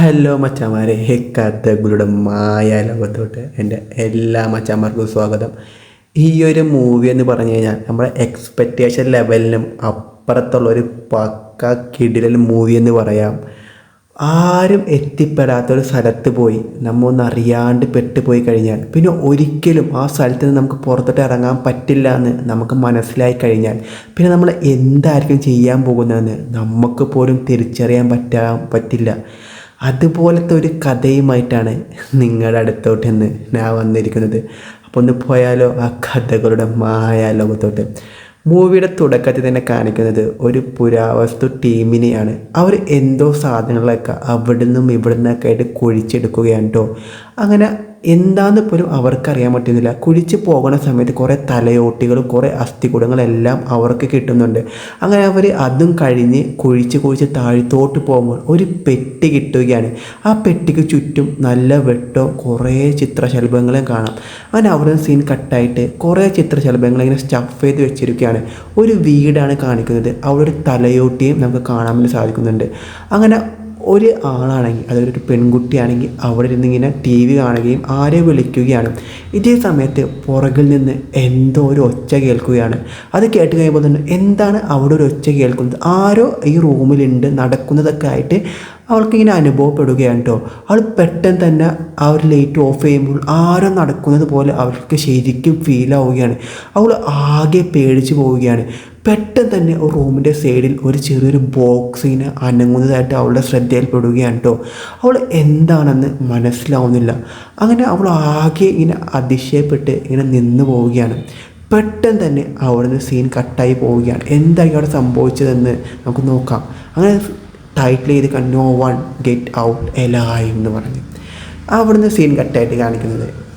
Hello മച്ചാമാരെ കഥകളുടെ മായ ലോകത്തോട്ട് എന്റെ എല്ലാ മച്ചാമാർക്കും സ്വാഗതം. ഈ ഒരു മൂവി എന്ന് പറഞ്ഞു കഴിഞ്ഞാൽ നമ്മുടെ എക്സ്പെക്റ്റേഷൻ ലെവലിനും അപ്പുറത്തുള്ള ഒരു പക്ക കിടിലൽ മൂവി എന്ന് പറയാം. ആരും എത്തിപ്പെടാത്ത ഒരു സ്ഥലത്ത് പോയി നമ്മൊന്നറിയാണ്ട് പെട്ടുപോയി കഴിഞ്ഞാൽ പിന്നെ ഒരിക്കലും ആ സ്ഥലത്ത് നിന്ന് നമുക്ക് പുറത്തോട്ട് ഇറങ്ങാൻ പറ്റില്ല എന്ന് നമുക്ക് മനസ്സിലായി കഴിഞ്ഞാൽ പിന്നെ നമ്മൾ എന്തായിരിക്കും ചെയ്യാൻ പോകുന്നതെന്ന് നമുക്ക് പോലും തിരിച്ചറിയാൻ പറ്റാൻ പറ്റില്ല. അതുപോലത്തെ ഒരു കഥയുമായിട്ടാണ് നിങ്ങളുടെ അടുത്തോട്ട് ഇന്ന് ഞാൻ വന്നിരിക്കുന്നത്. അപ്പോൾ ഒന്ന് പോയാലോ? ആ കഥകളുടെ മായ ലോകത്തോട്ട്. മൂവിയുടെ തുടക്കത്തിൽ തന്നെ കാണിക്കുന്നത് ഒരു പുരാവസ്തു ടീമിനെയാണ്. അവർ എന്തോ സാധനങ്ങളൊക്കെ അവിടെ നിന്നും ഇവിടെ നിന്നൊക്കെ ആയിട്ട് കുഴിച്ചെടുക്കുകയാണ് കേട്ടോ. അങ്ങനെ എന്താന്ന് പോലും അവർക്കറിയാൻ പറ്റുന്നില്ല. കുഴിച്ച് പോകുന്ന സമയത്ത് കുറേ തലയോട്ടികളും കുറേ അസ്ഥികൂടങ്ങളെല്ലാം അവർക്ക് കിട്ടുന്നുണ്ട്. അങ്ങനെ അവർ അതും കഴിഞ്ഞ് കുഴിച്ച് കുഴിച്ച് താഴ്ത്തോട്ട് പോകുമ്പോൾ ഒരു പെട്ടി കിട്ടുകയാണ്. ആ പെട്ടിക്ക് ചുറ്റും നല്ല വെട്ടോ കുറേ ചിത്രശലഭങ്ങളും കാണാം. അങ്ങനെ അവിടെ സീൻ കട്ടായിട്ട് കുറേ ചിത്രശലഭങ്ങൾ ഇങ്ങനെ സ്റ്റഫ് ചെയ്ത് വെച്ചിരിക്കുകയാണ്. ഒരു വീടാണ് കാണിക്കുന്നത്. അവിടെ ഒരു തലയോട്ടിയും നമുക്ക് കാണാൻ വേണ്ടി സാധിക്കുന്നുണ്ട്. അങ്ങനെ ഒരു ആളാണെങ്കിൽ അതായത് ഒരു പെൺകുട്ടിയാണെങ്കിൽ അവിടെ ഇരുന്ന് ഇങ്ങനെ ടി വി കാണുകയും ആരെ വിളിക്കുകയാണ്. ഇതേ സമയത്ത് പുറകിൽ നിന്ന് എന്തോ ഒരു ഒച്ച കേൾക്കുകയാണ്. അത് കേട്ട് കഴിയുമ്പോൾ തന്നെ എന്താണ് അവിടെ ഒരു ഒച്ച കേൾക്കുന്നത്? ആരോ ഈ റൂമിലുണ്ട് നടക്കുന്നതൊക്കെ ആയിട്ട് അവൾക്കിങ്ങനെ അനുഭവപ്പെടുകയാണ് കേട്ടോ അവൾ പെട്ടെന്ന് തന്നെ ആ ഒരു ലൈറ്റ് ഓഫ് ചെയ്യുമ്പോൾ ആരോ നടക്കുന്നത് പോലെ അവൾക്ക് ശരിക്കും ഫീൽ ആവുകയാണ്. അവൾ ആകെ പേടിച്ച് പോവുകയാണ്. പെട്ടെന്ന് തന്നെ റൂമിന്റെ സൈഡിൽ ഒരു ചെറിയൊരു ബോക്സിന് അനങ്ങുന്നതായിട്ട് അവളുടെ ശ്രദ്ധയിൽപ്പെടുകയാണ് കേട്ടോ. അവൾ എന്താണെന്ന് മനസ്സിലാവുന്നില്ല. അങ്ങനെ അവൾ ആകെ ഇങ്ങനെ അതിശയപ്പെട്ട് ഇങ്ങനെ നിന്ന് പോവുകയാണ്. പെട്ടെന്ന് തന്നെ അവിടുന്ന് സീൻ കട്ടായി പോവുകയാണ്. എന്തായി അവിടെ സംഭവിച്ചതെന്ന് നമുക്ക് നോക്കാം. അങ്ങനെ ടൈറ്റിൽ ചെയ്ത് നോ വൺ ഗെറ്റ് ഔട്ട് എലായി എന്ന് പറഞ്ഞ്. അവിടുന്ന് സീൻ കട്ടായിട്ട് കാണിക്കുന്നത്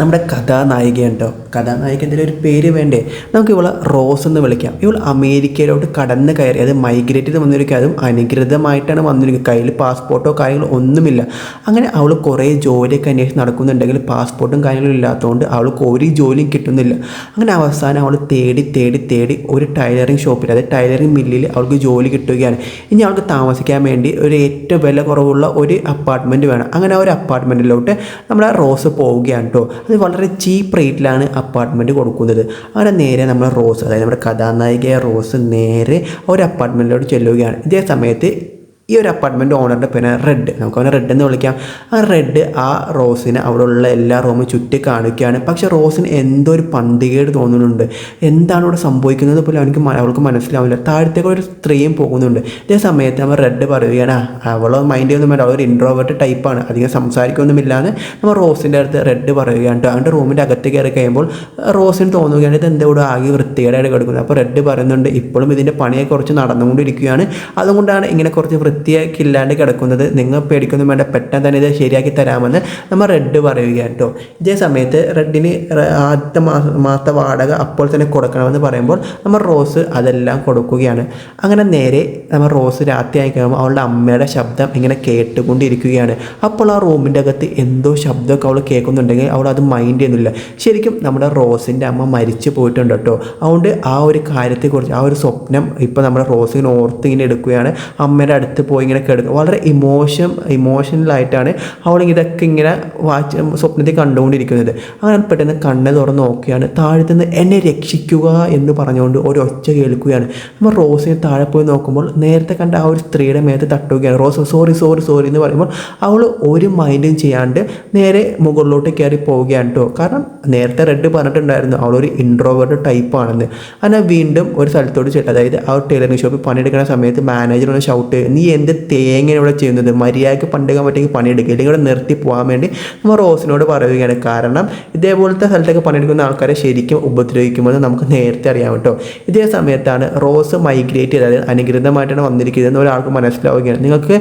നമ്മുടെ കഥാനായികയുണ്ടോ കഥാനായികന്റെ ഒരു പേര് വേണ്ടേ? നമുക്ക് ഇവളെ റോസ് എന്ന് വിളിക്കാം. ഇവൾ അമേരിക്കയിലോട്ട് കടന്ന് കയറി. അത് മൈഗ്രേറ്റ് ചെയ്ത് വന്നിരിക്കുക. അതും അനുകൃതമായിട്ടാണ് വന്നിരിക്കുക. കയ്യിൽ പാസ്പോർട്ടോ കാര്യങ്ങളോ ഒന്നുമില്ല. അങ്ങനെ അവൾ കുറേ ജോലിയൊക്കെ അന്വേഷിച്ച് നടക്കുന്നുണ്ടെങ്കിൽ പാസ്പോർട്ടും കാര്യങ്ങളും ഇല്ലാത്തതുകൊണ്ട് അവൾക്ക് ഒരു ജോലിയും കിട്ടുന്നില്ല. അങ്ങനെ അവസാനം അവൾ തേടി തേടി തേടി ഒരു ടൈലറിങ് ഷോപ്പിൽ അതായത് ടൈലറിങ് മില്ലിൽ അവൾക്ക് ജോലി കിട്ടുകയാണ്. ഇനി അവൾക്ക് താമസിക്കാൻ വേണ്ടി ഒരു ഏറ്റവും വില കുറവുള്ള ഒരു അപ്പാർട്ട്മെന്റ് വേണം. അങ്ങനെ ആ ഒരു അപ്പാർട്ട്മെന്റിലോട്ട് നമ്മുടെ റോസ് പോവുകയാണ് കേട്ടോ. അത് വളരെ ചീപ്പ് റേറ്റിലാണ് അപ്പാർട്ട്മെന്റ് കൊടുക്കുന്നത്. അങ്ങനെ നേരെ നമ്മൾ റോസ് അതായത് നമ്മുടെ കഥാനായികയായ റോസ് നേരെ ഒരു അപ്പാർട്ട്മെന്റിലോട്ട് ചെല്ലുകയാണ്. ഇതേ സമയത്ത് ഈ ഒരു അപ്പാർട്ട്മെന്റ് ഓണറിന്റെ പേര് റെഡ് നമുക്ക് അവനെ റെഡ് എന്ന് വിളിക്കാം. ആ റെഡ് ആ റോസിനെ അവിടെ ഉള്ള എല്ലാ റൂമും ചുറ്റി കാണിക്കുകയാണ്. പക്ഷേ റോസിന് എന്തോ ഒരു പന്തികേട് തോന്നുന്നുണ്ട്. എന്താണ് ഇവിടെ സംഭവിക്കുന്നത് പോലും അവനിക്ക് അവൾക്ക് മനസ്സിലാവില്ല. താഴത്തേക്ക് ഒരു സ്ത്രീയും പോകുന്നുണ്ട്. ഇതേ സമയത്ത് നമ്മൾ റെഡ് പറയുകയാണ് "ആ, അവളോ മൈൻഡ് ഒന്നും വേണ്ട അവളൊരു ഇൻട്രോവേർട്ട് ടൈപ്പാണ് അധികം സംസാരിക്കൊന്നുമില്ലാന്ന്. നമ്മൾ റോസിന്റെ അടുത്ത് റെഡ് പറയുകയാണ്. അവന്റെ റൂമിന്റെ അകത്ത് കയറി കഴിയുമ്പോൾ റോസിന് തോന്നുകയാണ് ഇത് എന്താ ഇവിടെ ആകെ വൃത്തികേടായിട്ട് കിടക്കുന്നത്? അപ്പോൾ റെഡ് പറയുന്നുണ്ട് ഇപ്പോഴും ഇതിന്റെ പണിയെ കുറച്ച് നടന്നുകൊണ്ടിരിക്കുകയാണ്. അതുകൊണ്ടാണ് ഇങ്ങനെ കുറച്ച് വൃത്തിയാക്കി ഇല്ലാണ്ട് കിടക്കുന്നത് നിങ്ങൾ പേടിക്കൊന്നും വേണ്ട പെട്ടെന്ന് തന്നെ ഇത് ശരിയാക്കി തരാമെന്ന് നമ്മൾ റെഡ് പറയുകയാണ് കേട്ടോ ഇതേ സമയത്ത് റെഡിന് ആദ്യത്തെ മാസത്തെ വാടക അപ്പോൾ തന്നെ കൊടുക്കണമെന്ന് പറയുമ്പോൾ നമ്മൾ റോസ് അതെല്ലാം കൊടുക്കുകയാണ്. അങ്ങനെ നേരെ നമ്മൾ റോസ് രാത്രി ആയി കഴിയുമ്പോൾ അവളുടെ അമ്മയുടെ ശബ്ദം ഇങ്ങനെ കേട്ടുകൊണ്ടിരിക്കുകയാണ്. അപ്പോൾ ആ റൂമിന്റെ അകത്ത് എന്തോ ശബ്ദമൊക്കെ അവൾ കേൾക്കുന്നുണ്ടെങ്കിൽ അവൾ അത് മൈൻഡ് ചെയ്യുന്നില്ല. ശരിക്കും നമ്മുടെ റോസിന്റെ അമ്മ മരിച്ചു പോയിട്ടുണ്ട് കേട്ടോ അതുകൊണ്ട് ആ ഒരു കാര്യത്തെക്കുറിച്ച് ആ ഒരു സ്വപ്നം ഇപ്പോൾ നമ്മുടെ റോസിനെ ഓർത്ത് ഇങ്ങനെ എടുക്കുകയാണ്. അമ്മയുടെ അടുത്ത് പോയി ഇങ്ങനെ കിടക്കുക വളരെ ഇമോഷൻ ഇമോഷണലായിട്ടാണ് അവളിങ്ങനെ ഇതൊക്കെ ഇങ്ങനെ വാച്ച് സ്വപ്നത്തിൽ കണ്ടുകൊണ്ടിരിക്കുന്നത്. അങ്ങനെ പെട്ടെന്ന് കണ്ണ് തുറന്ന് നോക്കുകയാണ്. താഴത്തു നിന്ന് എന്നെ രക്ഷിക്കുക എന്ന് പറഞ്ഞുകൊണ്ട് ഒരു ഒച്ച കേൾക്കുകയാണ്. നമ്മൾ റോസിനെ താഴെ പോയി നോക്കുമ്പോൾ നേരത്തെ കണ്ട ആ ഒരു സ്ത്രീയുടെ മേത്ത് തട്ടുകയാണ്. റോസ് സോറി സോറി സോറി എന്ന് പറയുമ്പോൾ അവൾ ഒരു മൈൻഡും ചെയ്യാണ്ട് നേരെ മുകളിലോട്ട് കയറി പോവുകയാണ് കേട്ടോ കാരണം നേരത്തെ റെഡ് പറഞ്ഞിട്ടുണ്ടായിരുന്നു അവളൊരു ഇൻട്രോവേർട്ട് ടൈപ്പാണെന്ന് അങ്ങനെ വീണ്ടും ഒരു സ്ഥലത്തോട് ചെല്ലുക അതായത് ആ ഒരു ടൈലറിംഗ് ഷോപ്പിൽ പണിയെടുക്കുന്ന സമയത്ത് മാനേജർ ഷൗട്ട് നീ എന്ത് തേങ്ങ ഇവിടെ ചെയ്യുന്നത്? മര്യാദയ്ക്ക് പണ്ടെടുക്കാൻ പറ്റുമെങ്കിൽ പണിയെടുക്കുക. ഇല്ലെങ്കിൽ ഇവിടെ നിർത്തി പോകാൻ വേണ്ടി നമ്മൾ റോസിനോട് പറയുകയാണ്. കാരണം ഇതേപോലത്തെ സ്ഥലത്തൊക്കെ പണിയെടുക്കുന്ന ആൾക്കാരെ ശരിക്കും ഉപദ്രവിക്കുമെന്ന് നമുക്ക് നേരത്തെ അറിയാം കേട്ടോ. ഇതേ സമയത്താണ് റോസ് മൈഗ്രേറ്റ് ചെയ്ത് അതായത് വന്നിരിക്കുന്നത് എന്ന് ഒരാൾക്ക് മനസ്സിലാവുകയാണ്. നിങ്ങൾക്ക്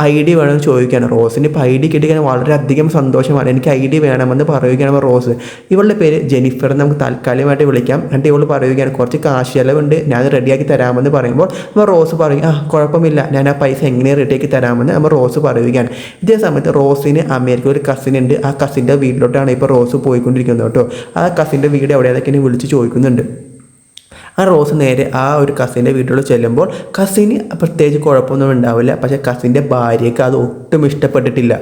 ഐ ഡി വേണമെന്ന് ചോദിക്കുകയാണ്. റോസിന് ഇപ്പോൾ ഐ ഡി കിട്ടിക്കാൻ വളരെയധികം സന്തോഷമാണ്. എനിക്ക് ഐ ഡി വേണമെന്ന് പറയുകയാണ് റോസ്. ഇവളുടെ പേര് ജെനിഫർ നമുക്ക് താൽക്കാലികമായിട്ട് വിളിക്കാം. എന്നിട്ട് ഇവൾ പറയുകയാണ് കുറച്ച് കാശ് ചിലവുണ്ട്. ഞാൻ റെഡിയാക്കി തരാമെന്ന് പറയുമ്പോൾ റോസ് പറയും ആ കുഴപ്പമില്ല. ഞാൻ ആ പൈസ എങ്ങനെ റെഡിയാക്കി തരാമെന്ന് നമ്മൾ റോസ് പറയുകയാണ്. ഇതേ സമയത്ത് റോസിന് അമേരിക്കയിൽ ഒരു കസിൻ ഉണ്ട്. ആ കസിന്റെ വീട്ടിലോട്ടാണ് ഇപ്പോൾ റോസ് പോയിക്കൊണ്ടിരിക്കുന്നത് കേട്ടോ. ആ കസിന്റെ വീട് എവിടെയാണെന്നൊക്കെ എന്നെ വിളിച്ച് ചോദിക്കുന്നുണ്ട്. ആ റോസ് നേരെ ആ ഒരു കസിന്റെ വീട്ടിലോട്ട് ചെല്ലുമ്പോൾ കസിന് പ്രത്യേകിച്ച് കുഴപ്പമൊന്നും ഉണ്ടാവില്ല. പക്ഷേ കസിന്റെ ഭാര്യയ്ക്ക് അത് ഒട്ടും ഇഷ്ടപ്പെട്ടിട്ടില്ല.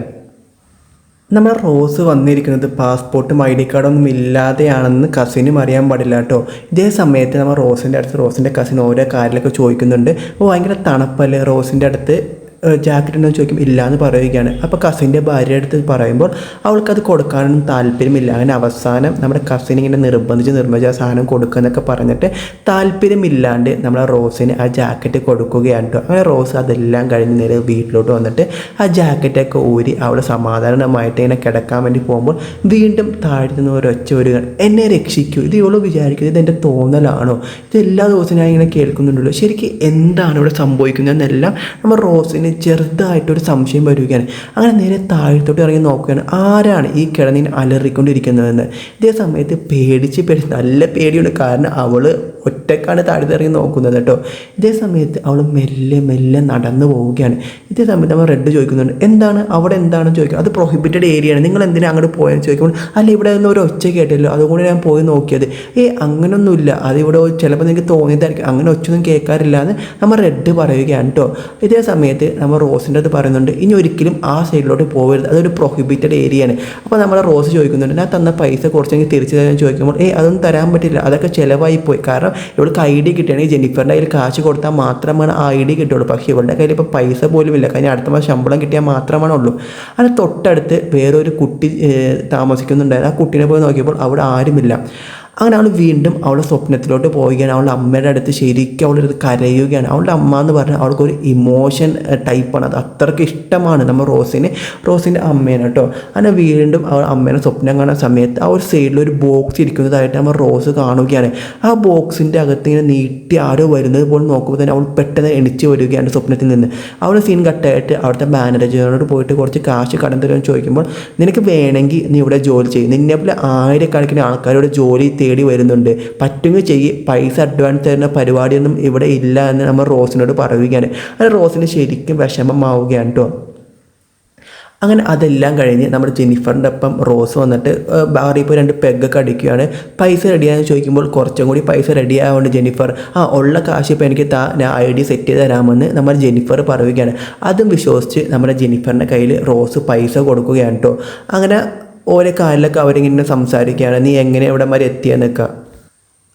നമ്മുടെ റോസ് വന്നിരിക്കുന്നത് പാസ്പോർട്ടും ഐ ഡി കാർഡൊന്നും ഇല്ലാതെയാണെന്ന് കസിനും അറിയാൻ പാടില്ല കേട്ടോ. ഇതേ സമയത്ത് നമ്മൾ റോസിന്റെ അടുത്ത് റോസിന്റെ കസിൻ ഓരോ കാര്യങ്ങളൊക്കെ ചോദിക്കുന്നുണ്ട്. ഭയങ്കര തണുപ്പല്ലേ റോസിന്റെ അടുത്ത്? ജാക്കറ്റ് ഉണ്ടോ എന്ന് ചോദിക്കും ഇല്ല എന്ന് പറയുകയാണ് അപ്പോൾ കസിന്റെ ഭാര്യയുടെ അടുത്ത് പറയുമ്പോൾ അവൾക്കത് കൊടുക്കാനൊന്നും താല്പര്യമില്ല. അങ്ങനെ അവസാനം നമ്മുടെ കസിൻ ഇങ്ങനെ നിർബന്ധിച്ച് നിർബന്ധിച്ച് ആ സാധനം കൊടുക്കുക എന്നൊക്കെ പറഞ്ഞിട്ട് താല്പര്യമില്ലാണ്ട് നമ്മളെ റോസിന് ആ ജാക്കറ്റ് കൊടുക്കുകയാണ് കേട്ടോ അങ്ങനെ റോസ് അതെല്ലാം കഴിഞ്ഞ് നേരെ വീട്ടിലോട്ട് വന്നിട്ട് ആ ജാക്കറ്റൊക്കെ ഊരി അവൾ സമാധാനമായിട്ട് ഇങ്ങനെ കിടക്കാൻ വേണ്ടി പോകുമ്പോൾ വീണ്ടും താഴ്ത്തുന്ന ഒരൊച്ച ഒരു എന്നെ രക്ഷിക്കൂ. ഇത് ഇവളോ വിചാരിക്കുന്നത് ഇത് എന്റെ തോന്നലാണോ? ഇത് എല്ലാ ദിവസവും ഞാൻ ഇങ്ങനെ കേൾക്കുന്നുണ്ടല്ലോ. ശരിക്കും എന്താണ് ഇവിടെ സംഭവിക്കുന്നതെന്നെല്ലാം നമ്മൾ റോസിന് ചെറുതായിട്ടൊരു സംശയം വരികയാണ്. അങ്ങനെ നേരെ താഴത്തോട്ട് ഇറങ്ങി നോക്കുകയാണ്. ആരാണ് ഈ കിടന്നിന് അലറിക്കൊണ്ടിരിക്കുന്നതെന്ന്? ഇതേ സമയത്ത് പേടിച്ച് പേടി നല്ല പേടിയുണ്ട്. കാരണം അവൾ ഒറ്റക്കാണ് താഴത്ത് ഇറങ്ങി നോക്കുന്നത് കേട്ടോ. ഇതേ സമയത്ത് അവൾ മെല്ലെ മെല്ലെ നടന്നു പോവുകയാണ്. ഇതേ സമയത്ത് അവൾ റെഡ് ചോദിക്കുന്നുണ്ട് എന്താണ്? അവിടെ എന്താണെന്ന് ചോദിക്കുന്നത് അത് പ്രൊഹിബിറ്റഡ് ഏരിയയാണ് നിങ്ങൾ എന്തിനാ അങ്ങോട്ട് പോയെന്ന് ചോദിക്കുമ്പോൾ അല്ല ഇവിടെ നിന്ന് ഒരു ഒച്ച കേട്ടല്ലോ അതുകൊണ്ട് ഞാൻ പോയി നോക്കിയത്. ഏ അങ്ങനൊന്നുമില്ല. അതിവിടെ ചിലപ്പോൾ നിങ്ങൾക്ക് തോന്നിയതായിരിക്കും. അങ്ങനെ ഒച്ചൊന്നും കേൾക്കാറില്ല എന്ന് നമ്മൾ റെഡ് പറയുകയാണ് കേട്ടോ. ഇതേ സമയത്ത് നമ്മൾ റോസിന്റെ അത് പറയുന്നുണ്ട് ഇനി ഒരിക്കലും ആ സൈഡിലോട്ട് പോകരുത് അതൊരു പ്രൊഹിബിറ്റഡ് ഏരിയയാണ് അപ്പോൾ നമ്മൾ റോസ് ചോദിക്കുന്നുണ്ട് ഞാൻ തന്ന പൈസ കുറച്ചെങ്കിൽ തിരിച്ചു തരാൻ ചോദിക്കുമ്പോൾ ഏ അതൊന്നും തരാൻ പറ്റില്ല. അതൊക്കെ ചിലവായി പോയി. കാരണം ഇവൾക്ക് ഐ ഡി കിട്ടുകയാണെങ്കിൽ ജെനിഫറിന്റെ കയ്യിൽ കാശ് കൊടുത്താൽ മാത്രമാണ് ആ ഐ ഡി കിട്ടുള്ളൂ പക്ഷേ ഇവളുടെ കയ്യിൽ ഇപ്പോൾ പൈസ പോലും ഇല്ല. കാരണം അടുത്ത മാസം ശമ്പളം കിട്ടിയാൽ മാത്രമാണ് ഉള്ളൂ. അങ്ങനെ തൊട്ടടുത്ത് വേറൊരു കുട്ടി താമസിക്കുന്നുണ്ടായിരുന്നു. ആ കുട്ടീനെ പോയി നോക്കിയപ്പോൾ അവിടെ ആരുമില്ല. അങ്ങനെ അവൾ വീണ്ടും അവളുടെ സ്വപ്നത്തിലോട്ട് പോവുകയാണ്. അവളുടെ അമ്മയുടെ അടുത്ത് ശരിക്കും അവളൊരു കരയുകയാണ്. അവളുടെ അമ്മ എന്ന് പറഞ്ഞാൽ അവൾക്കൊരു ഇമോഷൻ ടൈപ്പാണ് അത് അത്രയ്ക്ക് ഇഷ്ടമാണ് നമ്മൾ റോസിന്. റോസിന്റെ അമ്മേനെ കേട്ടോ. അങ്ങനെ വീണ്ടും അവൾ അമ്മേനെ സ്വപ്നം കാണുന്ന സമയത്ത് ആ ഒരു സൈഡിൽ ഒരു ബോക്സ് ഇരിക്കുന്നതായിട്ട് നമ്മൾ റോസ് കാണുകയാണ്. ആ ബോക്സിന്റെ അകത്ത് ഇങ്ങനെ നീട്ടി ആരോ വരുന്നത് പോലും നോക്കുമ്പോൾ തന്നെ അവൾ പെട്ടെന്ന് എണിച്ച് വരികയാണ് സ്വപ്നത്തിൽ നിന്ന്. അവൾ സീൻ കട്ടായിട്ട് അവിടുത്തെ മാനേജറിനോട് പോയിട്ട് കുറച്ച് കാശ് കടം തരുമെന്ന് ചോദിക്കുമ്പോൾ നിനക്ക് വേണമെങ്കിൽ നീ ഇവിടെ ജോലി ചെയ്യും. നിന്നെ പോലെ ആയിരക്കണക്കിന് ആൾക്കാരോട് ജോലി തേടി വരുന്നുണ്ട്. പറ്റുമെങ്കിൽ ചെയ്യ്. പൈസ അഡ്വാൻസ് തരുന്ന പരിപാടിയൊന്നും ഇവിടെ ഇല്ല എന്ന് നമ്മൾ റോസിനോട് പറയുകയാണ്. അങ്ങനെ റോസിന് ശരിക്കും വിഷമമാവുകയാണ് കേട്ടോ. അങ്ങനെ അതെല്ലാം കഴിഞ്ഞ് നമ്മുടെ ജെന്നിഫറിന്റെ ഒപ്പം റോസ് വന്നിട്ട് ബാറിൽ പോയി രണ്ട് പെഗ്ഗൊക്കെ അടിക്കുകയാണ്. പൈസ റെഡിയാണെന്ന് ചോദിക്കുമ്പോൾ കുറച്ചും കൂടി പൈസ റെഡി ആയതുകൊണ്ട് ജെന്നിഫർ. ആ ഉള്ള കാശ് ഇപ്പോൾ എനിക്ക് താ ഞാൻ ഐ ഡി സെറ്റ് ചെയ്ത് തരാമെന്ന് നമ്മുടെ ജെന്നിഫർ പറയുകയാണ്. അതും വിശ്വസിച്ച് നമ്മുടെ ജെന്നിഫറിന്റെ കയ്യിൽ റോസ് പൈസ കൊടുക്കുകയാണ് കേട്ടോ. അങ്ങനെ ഓരോ കാലിലൊക്കെ അവരിങ്ങനെ സംസാരിക്കുകയാണ്. നീ എങ്ങനെ ഇവിടെ വരെ എത്തിയെന്നൊക്കെ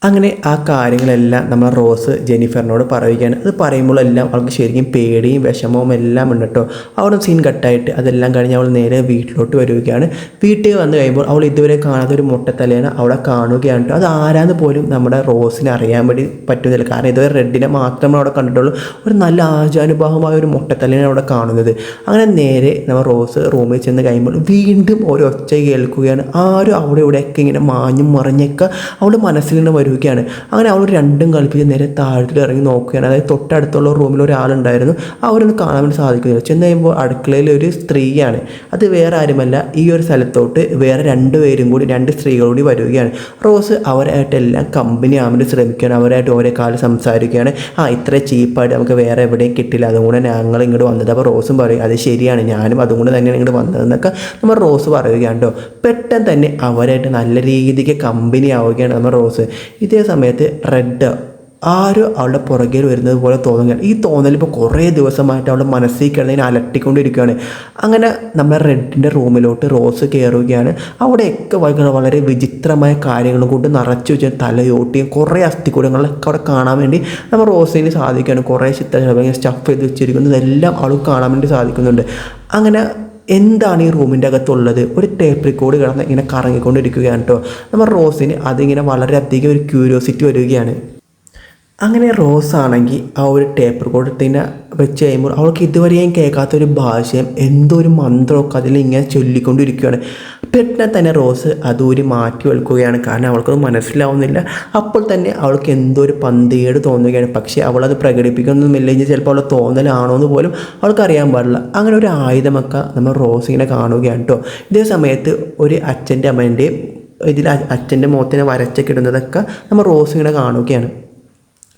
അങ്ങനെ ആ കാര്യങ്ങളെല്ലാം നമ്മൾ റോസ് ജെനിഫറിനോട് പറയുകയാണ്. അത് പറയുമ്പോഴെല്ലാം അവൾക്ക് ശരിക്കും പേടിയും വിഷമവും എല്ലാം ഉണ്ട് കേട്ടോ. അവിടെ സീൻ കട്ടായിട്ട് അതെല്ലാം കഴിഞ്ഞ് അവൾ നേരെ വീട്ടിലോട്ട് വരികയാണ്. വീട്ടിൽ വന്നു കഴിയുമ്പോൾ അവൾ ഇതുവരെ കാണാത്ത ഒരു മുട്ടത്തലേനെ അവിടെ കാണുകയാണ് കേട്ടോ. അത് ആരാന്ന് പോലും നമ്മുടെ റോസിനെ അറിയാൻ വേണ്ടി പറ്റുന്നില്ല. കാരണം ഇതുവരെ റെഡിനെ മാത്രമേ അവിടെ കണ്ടിട്ടുള്ളൂ. ഒരു നല്ല ആചാനുഭാവമായ ഒരു മുട്ടത്തലേനെ അവിടെ കാണുന്നത്. അങ്ങനെ നേരെ നമ്മൾ റോസ് റൂമിൽ ചെന്ന് കഴിയുമ്പോൾ വീണ്ടും ഒരു ഒച്ച കേൾക്കുകയാണ്. ആരും അവിടെ ഇവിടെയൊക്കെ ഇങ്ങനെ മാഞ്ഞും മറിഞ്ഞൊക്കെ മനസ്സിൽ നിന്ന് വരികയാണ് അങ്ങനെ അവൾ രണ്ടും കളിപ്പിച്ച് നേരെ താഴത്തിൽ ഇറങ്ങി നോക്കുകയാണ്. അതായത് തൊട്ടടുത്തുള്ള റൂമിൽ ഒരാളുണ്ടായിരുന്നു. അവരൊന്ന് കാണാൻ വേണ്ടി സാധിക്കുന്നില്ല. ചെന്ന് കഴിയുമ്പോൾ അടുക്കളയിൽ ഒരു സ്ത്രീയാണ്. അത് വേറെ ആരുമല്ല. ഈ ഒരു സ്ഥലത്തോട്ട് വേറെ രണ്ട് പേരും കൂടി രണ്ട് സ്ത്രീകൾ കൂടി വരികയാണ്. റോസ് അവരായിട്ടെല്ലാം കമ്പനി ആവാൻ വേണ്ടി ശ്രമിക്കുകയാണ്. അവരായിട്ട് ഓരോ കാലം സംസാരിക്കുകയാണ്. ആ ഇത്ര ചീപ്പായിട്ട് നമുക്ക് വേറെ എവിടെയും കിട്ടില്ല. അതുകൊണ്ട് ഞങ്ങൾ ഇങ്ങോട്ട് വന്നത്. അപ്പോൾ റോസും പറയും അത് ശരിയാണ്. ഞാനും അതുകൊണ്ട് തന്നെയാണ് ഇങ്ങോട്ട് വന്നതെന്നൊക്കെ നമ്മൾ റോസ് പറയുകയാണ് കേട്ടോ. പെട്ടെന്ന് തന്നെ അവരായിട്ട് നല്ല രീതിക്ക് കമ്പനി ആവുകയാണ് നമ്മൾ റോസ്. ഇതേ സമയത്ത് റെഡ് ആരും അവളുടെ പുറകിൽ വരുന്നത് പോലെ തോന്നുകയാണ്. ഈ തോന്നൽ ഇപ്പോൾ കുറേ ദിവസമായിട്ട് അവളുടെ മനസ്സിൽ കിടന്നതിനെ അലട്ടിക്കൊണ്ടിരിക്കുകയാണ്. അങ്ങനെ നമ്മുടെ റെഡിന്റെ റൂമിലോട്ട് റോസ് കയറുകയാണ്. അവിടെയൊക്കെ വളരെ വളരെ വിചിത്രമായ കാര്യങ്ങളും കൊണ്ട് നിറച്ചു വെച്ച തലയോട്ടിയും കുറേ അസ്ഥിക്കൂടങ്ങളൊക്കെ അവിടെ കാണാൻ വേണ്ടി നമ്മൾ റോസിന് സാധിക്കുകയാണ്. കുറേ ചിത്രങ്ങൾ സ്റ്റഫ് ചെയ്ത് വെച്ചിരിക്കുന്നത് എല്ലാം അവൾക്ക് കാണാൻ വേണ്ടി സാധിക്കുന്നുണ്ട്. അങ്ങനെ എന്താണ് ഈ റൂമിന്റെ അകത്തുള്ളത്? ഒരു ടേപ്പ് റെക്കോർഡ് കിടന്ന് ഇങ്ങനെ കറങ്ങിക്കൊണ്ടിരിക്കുകയാണ് കേട്ടോ നമ്മൾ റോസിന് അതിങ്ങനെ വളരെയധികം ഒരു ക്യൂരിയോസിറ്റി വരികയാണ്. അങ്ങനെ റോസ് ആണെങ്കിൽ ആ ഒരു ടേപ്പ് റെക്കോർഡത്തിനെ വെച്ച് കഴിയുമ്പോൾ അവൾക്ക് ഇതുവരെയും കേൾക്കാത്ത ഒരു ഭാഷയും എന്തോ ഒരു മന്ത്രമൊക്കെ അതിൽ ഇങ്ങനെ ചൊല്ലിക്കൊണ്ടിരിക്കുകയാണ്. പെട്ടെന്ന് തന്നെ റോസ് അതൂരി മാറ്റി വെക്കുകയാണ് കാരണം അവൾക്കത് മനസ്സിലാവുന്നില്ല. അപ്പോൾ തന്നെ അവൾക്ക് എന്തോ ഒരു പന്തേട് തോന്നുകയാണ്. പക്ഷേ അവളത് പ്രകടിപ്പിക്കുന്നൊന്നുമില്ലെങ്കിൽ ചിലപ്പോൾ അവളെ തോന്നലാണോ എന്ന് പോലും അവൾക്ക് അറിയാൻ പാടില്ല. അങ്ങനെ ഒരു ആയുധമൊക്കെ നമ്മൾ റോസ് ഇങ്ങനെ കാണുകയാണ് കേട്ടോ. ഇതേ സമയത്ത് ഒരു അച്ഛന്റെ അമ്മേന്റെയും ഇതിൽ അച്ഛന്റെ മുഖത്തിനെ വരച്ചൊക്കെ ഇടുന്നതൊക്കെ നമ്മൾ റോസ് ഇങ്ങനെ കാണുകയാണ്.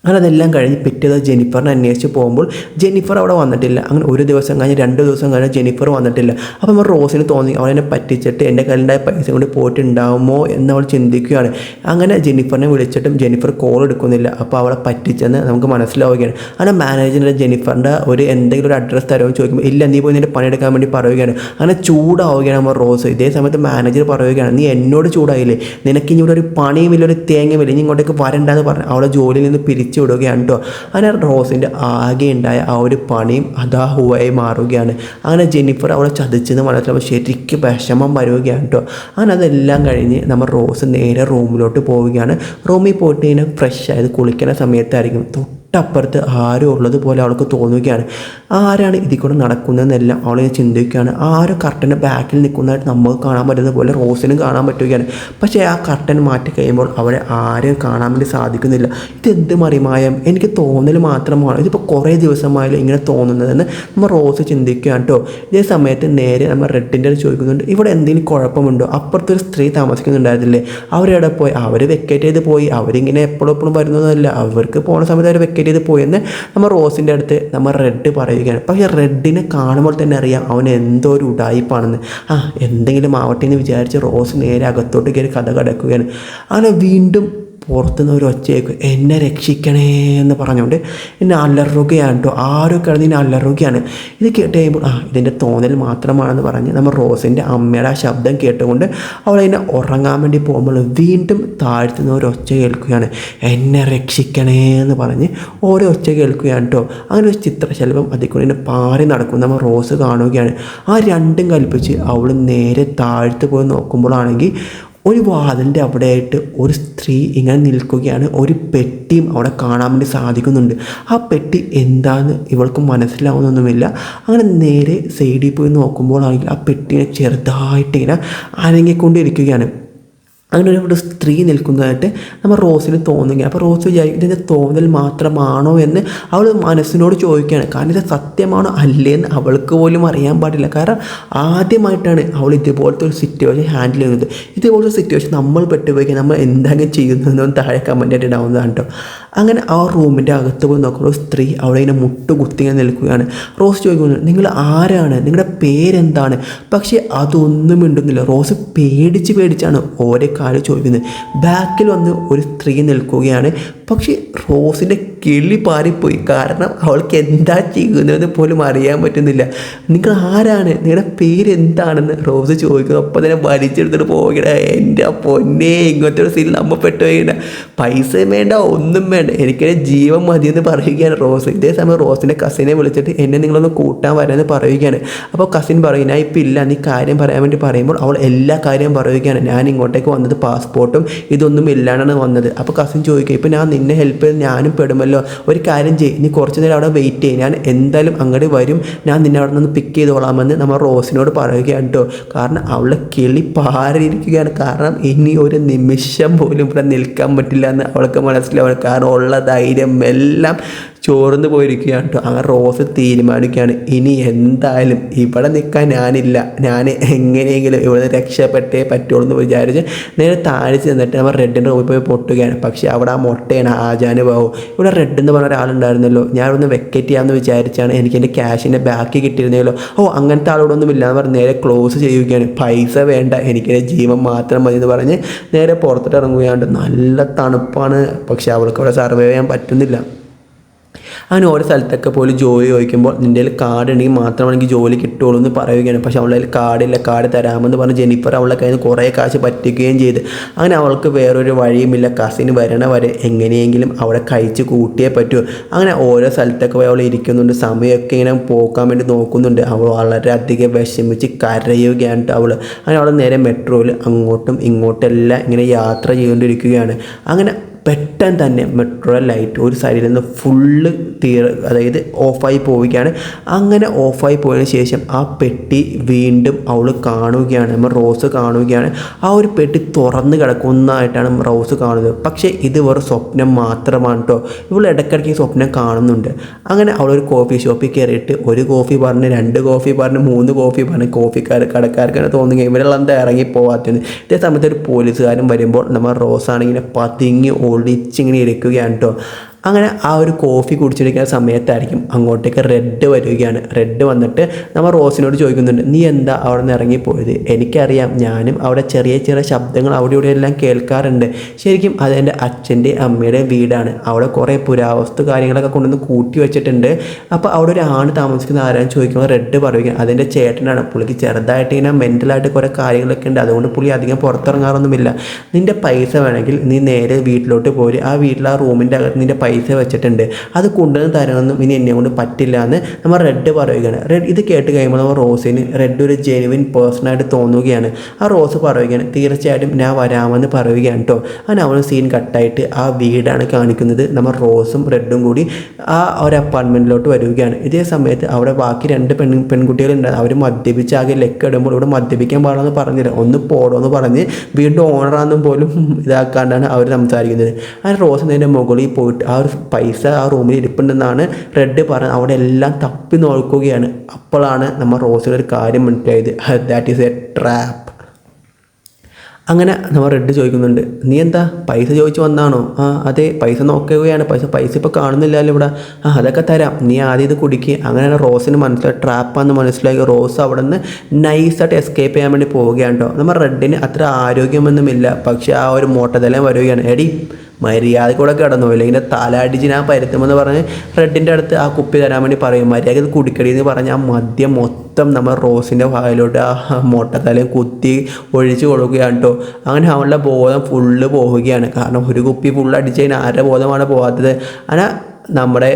അങ്ങനെ അതെല്ലാം കഴിഞ്ഞ് പിറ്റേ ദിവസം ജെനിഫറിനെ അന്വേഷിച്ച് പോകുമ്പോൾ ജെനിഫർ അവിടെ വന്നിട്ടില്ല. അങ്ങനെ ഒരു ദിവസം കഴിഞ്ഞ് രണ്ട് ദിവസം കഴിഞ്ഞ് ജെനിഫർ വന്നിട്ടില്ല. അപ്പോൾ നമ്മൾ റോസിന് തോന്നി അവളെന്നെ പറ്റിച്ചിട്ട് എന്റെ കയ്യിലുണ്ടായ പൈസ കൊണ്ട് പോയിട്ടുണ്ടാവുമോ എന്ന് അവൾ ചിന്തിക്കുകയാണ്. അങ്ങനെ ജെനിഫറിനെ വിളിച്ചിട്ടും ജെനിഫർ കോൾ എടുക്കുന്നില്ല. അപ്പോൾ അവളെ പറ്റിച്ചെന്ന് നമുക്ക് മനസ്സിലാവുകയാണ്. അങ്ങനെ മാനേജറിന്റെ ജെനിഫറിന്റെ ഒരു എന്തെങ്കിലും ഒരു അഡ്രസ്സ് തരുമോ ചോദിക്കുമ്പോൾ ഇല്ല നീ പോയി നിന്റെ പണിയെടുക്കാൻ വേണ്ടി പറയുകയാണ്. അങ്ങനെ ചൂടാവുകയാണ് നമ്മൾ റോസ്. ഇതേ സമയത്ത് മാനേജർ പറയുകയാണ് നീ എന്നോട് ചൂടായില്ലേ? നിനക്ക് ഇനി ഇവിടെ ഒരു പണിയുമില്ല ഒരു തേങ്ങയുമില്ല ഇനി ഇങ്ങോട്ടേക്ക് വരണ്ടെന്ന് പറഞ്ഞു അവളെ ജോലിയിൽ നിന്ന് പിരിച്ചു വിടുകയാണ് കേട്ടോ അങ്ങനെ റോസിന്റെ ആകെ ഉണ്ടായ ആ ഒരു പണിയും അതാ അതാഹുവായി മാറുകയാണ്. അങ്ങനെ ജെന്നിഫർ അവളെ ചതിച്ചെന്ന് മനസ്സിലാവുമ്പോൾ ശരിക്കും വിഷമം വരുകയാണ് കേട്ടോ അങ്ങനെ അതെല്ലാം കഴിഞ്ഞ് നമ്മൾ റോസ് നേരെ റൂമിലോട്ട് പോവുകയാണ്. റൂമിൽ പോയിട്ട് ഇങ്ങനെ ഫ്രഷ് ആയത് കുളിക്കുന്ന സമയത്തായിരിക്കും. തൊട്ടപ്പുറത്ത് ആരും ഉള്ളതുപോലെ അവൾക്ക് തോന്നുകയാണ്. ആരാണ് ഇതിൽ കൂടെ നടക്കുന്നതെന്നെല്ലാം അവൾ ചിന്തിക്കുകയാണ്. ആരോ കർട്ടന്റെ ബാക്കിൽ നിൽക്കുന്നതായിട്ട് നമുക്ക് കാണാൻ പറ്റുന്ന പോലെ റോസിനും കാണാൻ പറ്റുകയാണ്. പക്ഷേ ആ കർട്ടൻ മാറ്റി കഴിയുമ്പോൾ അവരെ ആരെയും കാണാൻ വേണ്ടി സാധിക്കുന്നില്ല. ഇതെന്ത് മറിമായം? എനിക്ക് തോന്നൽ മാത്രമാണ്. ഇതിപ്പോൾ കുറേ ദിവസമായാലും ഇങ്ങനെ തോന്നുന്നതെന്ന് നമ്മൾ റോസ് ചിന്തിക്കുകയാണ് കേട്ടോ. ഇതേ സമയത്ത് നേരെ നമ്മൾ റെഡിന്റെ ചോദിക്കുന്നുണ്ട് ഇവിടെ എന്തെങ്കിലും കുഴപ്പമുണ്ടോ? അപ്പുറത്തൊരു സ്ത്രീ താമസിക്കുന്നുണ്ടായിരുന്നില്ലേ? അവരെവിടെ പോയി. അവർ വെക്കേറ്റ് ചെയ്ത് പോയി. അവരിങ്ങനെ എപ്പോഴും എപ്പോഴും വരുന്നതല്ല. അവർക്ക് പോണ സമയത്ത് അവർ വെക്കേറ്റ് ചെയ്ത് പോയെന്ന് നമ്മൾ റോസിന്റെ അടുത്ത് നമ്മൾ റെഡ് പറയുകയാണ്. പക്ഷേ റെഡിനെ കാണുമ്പോൾ തന്നെ അറിയാം അവൻ എന്തോ ഒരു ഉടായിപ്പാണെന്ന്. ആ എന്തെങ്കിലും ആവട്ടെ എന്ന് വിചാരിച്ച് റോസ് നേരെ അകത്തോട്ട് കയറി കഥ കടക്കുകയാണ്. അങ്ങനെ വീണ്ടും പുറത്തുനിന്ന് ഒരു ഒച്ചയേക്ക് എന്നെ രക്ഷിക്കണേ എന്ന് പറഞ്ഞുകൊണ്ട് എന്നെ അലറുകയാണ് കേട്ടോ ആരോ കിടന്ന് ഇനി അലറുകയാണ്. ഇത് കേട്ട് കഴിയുമ്പോൾ ആ ഇതിന്റെ തോന്നൽ മാത്രമാണെന്ന് പറഞ്ഞ് നമ്മൾ റോസിന്റെ അമ്മയുടെ ആ ശബ്ദം കേട്ടുകൊണ്ട് അവൾ അവളതിനെ ഉറങ്ങാൻ വേണ്ടി പോകുമ്പോൾ വീണ്ടും താഴ്ത്തുന്ന ഒരു ഒച്ച കേൾക്കുകയാണ്. എന്നെ രക്ഷിക്കണേ എന്ന് പറഞ്ഞ് ഓരോ ഒച്ച കേൾക്കുകയാണ് കേട്ടോ അങ്ങനെ ഒരു ചിത്രശലഭം അതിക്കൊണ്ട് പാറി നടക്കും നമ്മൾ റോസ് കാണുകയാണ്. ആ രണ്ടും കൽപ്പിച്ച് അവൾ നേരെ താഴ്ത്തു പോയി നോക്കുമ്പോഴാണെങ്കിൽ ഒരു വാതിലിന്റെ അവിടെയായിട്ട് ഒരു സ്ത്രീ ഇങ്ങനെ നിൽക്കുകയാണ്. ഒരു പെട്ടിയും അവിടെ കാണാൻ വേണ്ടി സാധിക്കുന്നുണ്ട്. ആ പെട്ടി എന്താണെന്ന് ഇവൾക്ക് മനസ്സിലാവുന്നൊന്നുമില്ല. അങ്ങനെ നേരെ സൈഡിൽ പോയി നോക്കുമ്പോഴാണെങ്കിൽ ആ പെട്ടിനെ ചെറുതായിട്ട് ഇങ്ങനെ അനങ്ങിക്കൊണ്ടിരിക്കുകയാണ്. അങ്ങനെ ഒരു സ്ത്രീ നിൽക്കുന്നതായിട്ട് നമ്മൾ റോസിന് തോന്നുകയാണ്. അപ്പോൾ റോസ് വിചാരിക്കും ഇതിന്റെ തോന്നൽ മാത്രമാണോ എന്ന് അവൾ മനസ്സിനോട് ചോദിക്കുകയാണ്. കാരണം ഇത് സത്യമാണോ അല്ലേ എന്ന് അവൾക്ക് പോലും അറിയാൻ പാടില്ല. കാരണം ആദ്യമായിട്ടാണ് അവൾ ഇതുപോലത്തെ ഒരു സിറ്റുവേഷൻ ഹാൻഡിൽ ചെയ്യുന്നത്. ഇതേപോലത്തെ സിറ്റുവേഷൻ നമ്മൾ പെട്ടുപോയി നമ്മൾ എന്തെങ്കിലും ചെയ്യുന്നതെന്ന് താഴെ കമന്റായിട്ട് ഇടാവുന്നതാണ് കേട്ടോ. അങ്ങനെ ആ റൂമിന്റെ അകത്ത് പോയി നോക്കുമ്പോൾ സ്ത്രീ അവിടെ ഇങ്ങനെ മുട്ട് നിൽക്കുകയാണ്. റോസ് ചോദിക്കുന്നു നിങ്ങൾ ആരാണ്? നിങ്ങളുടെ പേരെന്താണ്? പക്ഷേ അതൊന്നും മിണ്ടുന്നില്ല. റോസ് പേടിച്ച് പേടിച്ചാണ് ഓരോ കാര്യം ചോദിക്കുന്നത്. ബാക്കിൽ വന്ന് ഒരു സ്ത്രീ നിൽക്കുകയാണ്. പക്ഷേ റോസിന്റെ കിളി പാറിപ്പോയി. കാരണം അവൾക്ക് എന്താ ചെയ്യുന്നതെന്ന് പോലും അറിയാൻ പറ്റുന്നില്ല. നിങ്ങൾ ആരാണ്? നിങ്ങളുടെ പേര് എന്താണെന്ന് റോസ് ചോദിക്കുന്നു. അപ്പം തന്നെ വലിച്ചെടുത്തിട്ട് പോകണ. എന്റെ പൊന്നെ ഇങ്ങനത്തെ ഒരു സീൻ നമ്മൾ പെട്ട് പോയിട പൈസ വേണ്ട ഒന്നും വേണ്ട. എനിക്കൊരു ജീവൻ മതി എന്ന് പറയുകയാണ് റോസ്. ഇതേ സമയം റോസിന്റെ കസിനെ വിളിച്ചിട്ട് എന്നെ നിങ്ങളൊന്ന് കൂട്ടാൻ വരാമെന്ന് പറയുകയാണ്. അപ്പോൾ കസിൻ പറയും ഞാൻ ഇപ്പം ഇല്ല. നീ കാര്യം പറയാൻ വേണ്ടി പറയുമ്പോൾ അവൾ എല്ലാ കാര്യവും പറയുകയാണ്. ഞാൻ ഇങ്ങോട്ടേക്ക് വന്നത് പാസ്പോർട്ടും ഇതൊന്നും ഇല്ലാണ്ടാണ് വന്നത്. അപ്പോൾ കസിൻ ചോദിക്കുക ഇപ്പം ഞാൻ നിന്നെ ഹെൽപ്പ് ചെയ്ത് ഞാനും പെടുമല്ലോ. ഒരു കാര്യം ചെയ്യും നീ കുറച്ച് നേരം അവിടെ വെയിറ്റ് ചെയ്യും. ഞാൻ എന്തായാലും അങ്ങോട്ട് വരും. ഞാൻ നിന്നെ അവിടെ നിന്ന് പിക്ക് ചെയ്തോളാമെന്ന് നമ്മൾ റോസിനോട് പറയുകയാണ് കേട്ടോ കാരണം അവളെ കിളി പാറിയിരിക്കുകയാണ്. കാരണം ഇനി ഒരു നിമിഷം പോലും ഇവിടെ നിൽക്കാൻ പറ്റില്ല എന്ന് അവൾക്ക് മനസ്സിലാവണം കാരണം ഉള്ള ധൈര്യം എല്ലാം ചോർന്ന് പോയിരിക്കുകയാണ് കേട്ടോ അങ്ങനെ റോസ് തീരുമാനിക്കുകയാണ്. ഇനി എന്തായാലും ഇവിടെ നിൽക്കാൻ ഞാനില്ല. ഞാൻ എങ്ങനെയെങ്കിലും ഇവിടെ നിന്ന് രക്ഷപ്പെട്ടേ പറ്റുള്ളൂ എന്ന് വിചാരിച്ച് നേരെ താഴെ ചെന്നിട്ട് നമ്മൾ റെഡിന്റെ റൂമിൽ പോയി പൊട്ടുകയാണ്. പക്ഷേ അവിടെ ആ മുട്ടയാണ് ആജാന് പോകും ഇവിടെ റെഡ് എന്ന് പറഞ്ഞ ഒരാളുണ്ടായിരുന്നല്ലോ. ഇവിടെ വെക്കറ്റ് ചെയ്യാമെന്ന് വിചാരിച്ചാണ് എനിക്ക് എന്റെ ക്യാഷിന്റെ ബാക്കി കിട്ടിയിരുന്നല്ലോ ഓ അങ്ങനത്തെ ആളോടൊന്നും ഇല്ല എന്ന് പറഞ്ഞ് നേരെ ക്ലോസ് ചെയ്യുകയാണ്. പൈസ വേണ്ട. എനിക്കെന്റെ ജീവൻ മാത്രം മതി എന്ന് പറഞ്ഞ് നേരെ പുറത്തോട്ട് ഇറങ്ങുകയാണ് നല്ല തണുപ്പാണ്. പക്ഷേ അവൾക്ക് അവിടെ സർവൈവ് ചെയ്യാൻ പറ്റുന്നില്ല. അങ്ങനെ ഓരോ സ്ഥലത്തൊക്കെ പോലും ജോലി ചോദിക്കുമ്പോൾ നിന്റെ കാർഡ് ഉണ്ടെങ്കിൽ മാത്രമാണ് എനിക്ക് ജോലി കിട്ടുള്ളൂ എന്ന് പറയുകയാണ്. പക്ഷേ അവളുടെ കാർഡില്ല കാർഡ് തരാമെന്ന് പറഞ്ഞ് ജെനിഫർ അവളുടെ കയ്യിൽ നിന്ന് കുറേ കാശ് പറ്റിക്കുകയും ചെയ്ത്. അങ്ങനെ അവൾക്ക് വേറൊരു വഴിയുമില്ല. കസിന് വരണ വരെ എങ്ങനെയെങ്കിലും അവിടെ കഴിച്ച് കൂട്ടിയേ പറ്റൂ. അങ്ങനെ ഓരോ സ്ഥലത്തൊക്കെ പോയി അവൾ ഇരിക്കുന്നുണ്ട്. സമയമൊക്കെ ഇങ്ങനെ പോക്കാൻ വേണ്ടി നോക്കുന്നുണ്ട്. അവൾ വളരെയധികം വിഷമിച്ച് കരയുകയാണ് അവൾ. അങ്ങനെ അവൾ നേരെ മെട്രോയിൽ അങ്ങോട്ടും ഇങ്ങോട്ടെല്ലാം ഇങ്ങനെ യാത്ര ചെയ്തുകൊണ്ടിരിക്കുകയാണ്. അങ്ങനെ പെട്ടെന്ന് തന്നെ മെട്രോ ലൈറ്റ് ഒരു സൈഡിൽ നിന്ന് ഫുള്ള് തീർ അതായത് ഓഫായി പോവുകയാണ്. അങ്ങനെ ഓഫായി പോയതിന് ശേഷം ആ പെട്ടി വീണ്ടും അവൾ കാണുകയാണ്. നമ്മൾ റോസ് കാണുകയാണ്. ആ ഒരു പെട്ടി തുറന്ന് കിടക്കുന്നതായിട്ടാണ് റോസ് കാണുന്നത്. പക്ഷേ ഇത് വെറും സ്വപ്നം മാത്രമാണ് കേട്ടോ ഇവൾ ഇടയ്ക്കിടയ്ക്ക് സ്വപ്നം കാണുന്നുണ്ട്. അങ്ങനെ അവളൊരു കോഫി ഷോപ്പിൽ കയറിയിട്ട് ഒരു കോഫി പറഞ്ഞ് രണ്ട് കോഫി പറഞ്ഞ് മൂന്ന് കോഫി പറഞ്ഞ് കോഫിക്കാർ കടക്കാർക്കാണ് തോന്നുക ഇവരെല്ലാം എന്താ ഇറങ്ങി പോവാത്തത് ഇതേ സമയത്ത് ഒരു പോലീസുകാരൻ വരുമ്പോൾ നമ്മൾ റോസ് ആണെങ്കിൽ പതിങ്ങി ഒളിച്ചിങ്ങനെ ഇരിക്കുകയാണ് കേട്ടോ അങ്ങനെ ആ ഒരു കോഫി കുടിച്ചിരിക്കുന്ന സമയത്തായിരിക്കും അങ്ങോട്ടേക്ക് റെഡ് വരികയാണ്. റെഡ് വന്നിട്ട് നമ്മൾ റോസിനോട് ചോദിക്കുന്നുണ്ട് നീ എന്താ അവിടെ നിന്ന് ഇറങ്ങിപ്പോയത്? എനിക്കറിയാം ഞാനും അവിടെ ചെറിയ ചെറിയ ശബ്ദങ്ങൾ അവിടെ ഇവിടെ എല്ലാം കേൾക്കാറുണ്ട്. ശരിക്കും അതെന്റെ അച്ഛന്റെ അമ്മയുടെ വീടാണ്. അവിടെ കുറേ പുരാവസ്തു കാര്യങ്ങളൊക്കെ കൊണ്ടുവന്ന് കൂട്ടി വെച്ചിട്ടുണ്ട്. അപ്പോൾ അവിടെ ഒരു ആണ് താമസിക്കുന്ന ആരാന്ന് ചോദിക്കുമ്പോൾ റെഡ് പറയുക അതെന്റെ ചേട്ടനാണ്. പുള്ളിക്ക് ചെറുതായിട്ട് ഇങ്ങനെ മെന്റലായിട്ട് കുറേ കാര്യങ്ങളൊക്കെ ഉണ്ട്. അതുകൊണ്ട് പുള്ളി അധികം പുറത്തിറങ്ങാറൊന്നുമില്ല. നിന്റെ പൈസ വേണമെങ്കിൽ നീ നേരെ വീട്ടിലോട്ട് പോര്. ആ വീട്ടിൽ ആ റൂമിന്റെ അകത്ത് നിന്റെ പൈസ വെച്ചിട്ടുണ്ട്. അത് കൊണ്ടുവന്ന് തരണമെന്നും ഇനി എന്നെ കൊണ്ട് പറ്റില്ല എന്ന് നമ്മൾ റെഡ് പറയുകയാണ്. റെഡ് ഇത് കേട്ട് കഴിയുമ്പോൾ നമ്മൾ റോസിന് റെഡ് ഒരു ജെനുവിൻ പേഴ്സണായിട്ട് തോന്നുകയാണ്. ആ റോസ് പറയുകയാണ് തീർച്ചയായിട്ടും ഞാൻ വരാമെന്ന് പറയുകയാണ് കേട്ടോ അങ്ങനെ അവൾ സീൻ കട്ടായിട്ട് ആ വീടാണ് കാണിക്കുന്നത്. നമ്മൾ റോസും റെഡും കൂടി ആ ഒരു അപ്പാർട്ട്മെന്റിലോട്ട് വരികയാണ്. ഇതേ സമയത്ത് അവിടെ ബാക്കി രണ്ട് പെൺ പെൺകുട്ടികളുണ്ട്. അവർ മദ്യപിച്ച് ആകെ ലെക്കിടുമ്പോൾ ഇവിടെ മദ്യപിക്കാൻ പാടില്ലെന്ന് പറഞ്ഞില്ല. ഒന്ന് പോടോന്ന് പറഞ്ഞ് വീണ്ടും ഓണറാണെന്നും പോലും ഇതാക്കാണ്ടാണ് അവർ സംസാരിക്കുന്നത്. ആ റോസ് നേരെ മുകളിൽ പോയിട്ട് ആ ഒരു പൈസ ആ റൂമിൽ ഇരിപ്പുണ്ടെന്നാണ് റെഡ് പറഞ്ഞത്. അവിടെ എല്ലാം തപ്പി നോക്കുകയാണ്. അപ്പോഴാണ് നമ്മൾ റോസിലൊരു കാര്യം മനസ്സിലായത്. ദാറ്റ് ഈസ് എ ട്രാപ്പ് അങ്ങനെ നമ്മൾ റെഡ് ചോദിക്കുന്നുണ്ട് നീ എന്താ പൈസ ചോദിച്ചു വന്നാണോ? ആ അതെ പൈസ നോക്കുകയാണ്. പൈസ പൈസ ഇപ്പോൾ കാണുന്നില്ലല്ലോ ഇവിടെ. ആ അതൊക്കെ തരാം. നീ ആദ്യം ഇത് കുടിക്കുക അങ്ങനെയാണ് റോസിന് മനസ്സിലായി ട്രാപ്പാന്ന് മനസ്സിലാക്കി റോസ് അവിടെ നിന്ന് നൈസായിട്ട് എസ്കേപ്പ് ചെയ്യാൻ വേണ്ടി പോവുകയാണ് കേട്ടോ. നമ്മൾ റെഡിന് അത്ര ആരോഗ്യമൊന്നുമില്ല. പക്ഷേ ആ ഒരു മോട്ടതലം വരികയാണ്. എടി മര്യാദ കൂടെ കിടന്നു ഇല്ലെങ്കിൽ തലാടിച്ച് ഞാൻ പരുത്തുമെന്ന് പറഞ്ഞ് റെഡിന്റെ അടുത്ത് ആ കുപ്പി തരാൻ വേണ്ടി പറയും. മര്യാദ ഇത് കുടിക്കടി എന്ന് പറഞ്ഞ് ആ മദ്യം മൊത്തം നമ്മൾ റോസിന്റെ വായിലോട്ട് ആ മുട്ടത്തലയും കുത്തി ഒഴിച്ചു കൊടുക്കുകയാണ് കേട്ടോ. അങ്ങനെ അവളുടെ ബോധം ഫുള്ള് പോവുകയാണ്. കാരണം ഒരു കുപ്പി ഫുള്ള് അടിച്ച് കഴിഞ്ഞാൽ ആരുടെ ബോധമാണ് പോകാത്തത് അങ്ങനെ നമ്മുടെ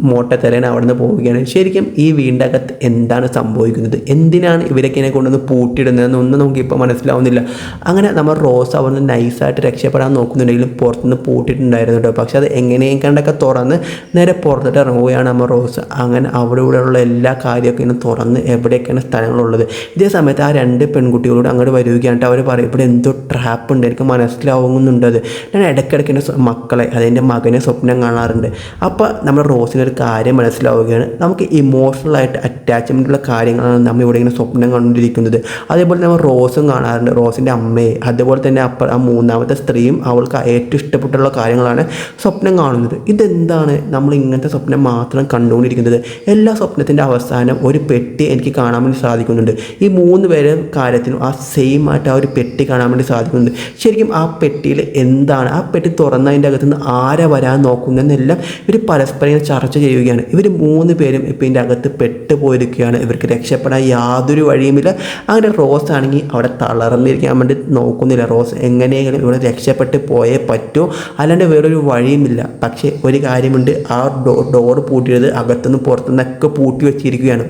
മോട്ടത്തലേൻ അവിടെ നിന്ന് പോവുകയാണ്. ശരിക്കും ഈ വീടിന്റെ അകത്ത് എന്താണ് സംഭവിക്കുന്നത്? എന്തിനാണ് ഇവരൊക്കെ ഇതിനെ കൊണ്ടുവന്ന് പൂട്ടിയിടുന്നതെന്ന് ഒന്നും നമുക്ക് ഇപ്പോൾ മനസ്സിലാവുന്നില്ല. അങ്ങനെ നമ്മൾ റോസ് അവിടെ നിന്ന് നൈസായിട്ട് രക്ഷപ്പെടാൻ നോക്കുന്നുണ്ടെങ്കിലും പുറത്തുനിന്ന് പൂട്ടിയിട്ടുണ്ടായിരുന്നു കേട്ടോ. പക്ഷേ അത് എങ്ങനെയും കണ്ടൊക്കെ തുറന്ന് നേരെ പുറത്തോട്ട് ഇറങ്ങുകയാണ് നമ്മൾ റോസ്. അങ്ങനെ അവിടെ ഇവിടെയുള്ള എല്ലാ കാര്യമൊക്കെ ഇങ്ങനെ തുറന്ന് എവിടെയൊക്കെയാണ് സ്ഥലങ്ങളുള്ളത്. ഇതേ സമയത്ത് ആ രണ്ട് പെൺകുട്ടികളോട് അങ്ങോട്ട് വരികയാണ് അവർ പറയും ഇവിടെ എന്തോ ട്രാപ്പ് ഉണ്ട്. എനിക്ക് മനസ്സിലാവുന്നുണ്ട് അത്. ഞാൻ ഇടയ്ക്കിടയ്ക്ക് എന്റെ മക്കളെ അതെന്റെ മകനെ സ്വപ്നം കാണാറുണ്ട്. അപ്പോൾ നമ്മൾ റോസിന് ഒരു കാര്യം മനസ്സിലാവുകയാണ്. നമുക്ക് ഇമോഷണലായിട്ട് അറ്റാച്ച്മെന്റുള്ള കാര്യങ്ങളാണ് നമ്മൾ ഇവിടെ ഇങ്ങനെ സ്വപ്നം കണ്ടിരിക്കുന്നത് അതേപോലെ നമ്മൾ റോസും കാണാറുണ്ട്. റോസിന്റെ അമ്മയെ. അതേപോലെ തന്നെ അപ്പ ആ മൂന്നാമത്തെ സ്ത്രീയും അവൾക്ക് ഏറ്റവും ഇഷ്ടപ്പെട്ടുള്ള കാര്യങ്ങളാണ് സ്വപ്നം കാണുന്നത്. ഇതെന്താണ് നമ്മൾ ഇങ്ങനത്തെ സ്വപ്നം മാത്രം കണ്ടുകൊണ്ടിരിക്കുന്നത്? എല്ലാ സ്വപ്നത്തിന്റെ അവസാനം ഒരു പെട്ടി എനിക്ക് കാണാൻ വേണ്ടി സാധിക്കുന്നുണ്ട്. ഈ മൂന്ന് പേരെ കാര്യത്തിനും ആ സെയിം ആയിട്ട് ആ ഒരു പെട്ടി കാണാൻ വേണ്ടി സാധിക്കുന്നുണ്ട്. ശരിക്കും ആ പെട്ടിയിൽ എന്താണ്? ആ പെട്ടി തുറന്നതിന്റെ അകത്തുനിന്ന് ആരെ വരാൻ നോക്കുന്നതെന്നെല്ലാം ഇവർ പരസ്പരം ഇങ്ങനെ ചെയ്യുകയാണ്. ഇവർ മൂന്ന് പേരും ഇപ്പം ഇതിന്റെ അകത്ത് പെട്ടുപോയിരിക്കുകയാണ്. ഇവർക്ക് രക്ഷപ്പെടാൻ യാതൊരു വഴിയുമില്ല. അങ്ങനെ റോസ് ആണെങ്കിൽ അവിടെ തളർന്നിരിക്കാൻ വേണ്ടി നോക്കുന്നില്ല. റോസ് എങ്ങനെയെങ്കിലും ഇവിടെ രക്ഷപ്പെട്ട് പോയേ പറ്റൂ. അല്ലാണ്ട് വേറൊരു വഴിയുമില്ല. പക്ഷേ ഒരു കാര്യമുണ്ട്. ആ ഡോ ഡോർ പൂട്ടിയത് അകത്തുനിന്ന് പുറത്തുനിന്നൊക്കെ പൂട്ടി വെച്ചിരിക്കുകയാണ്.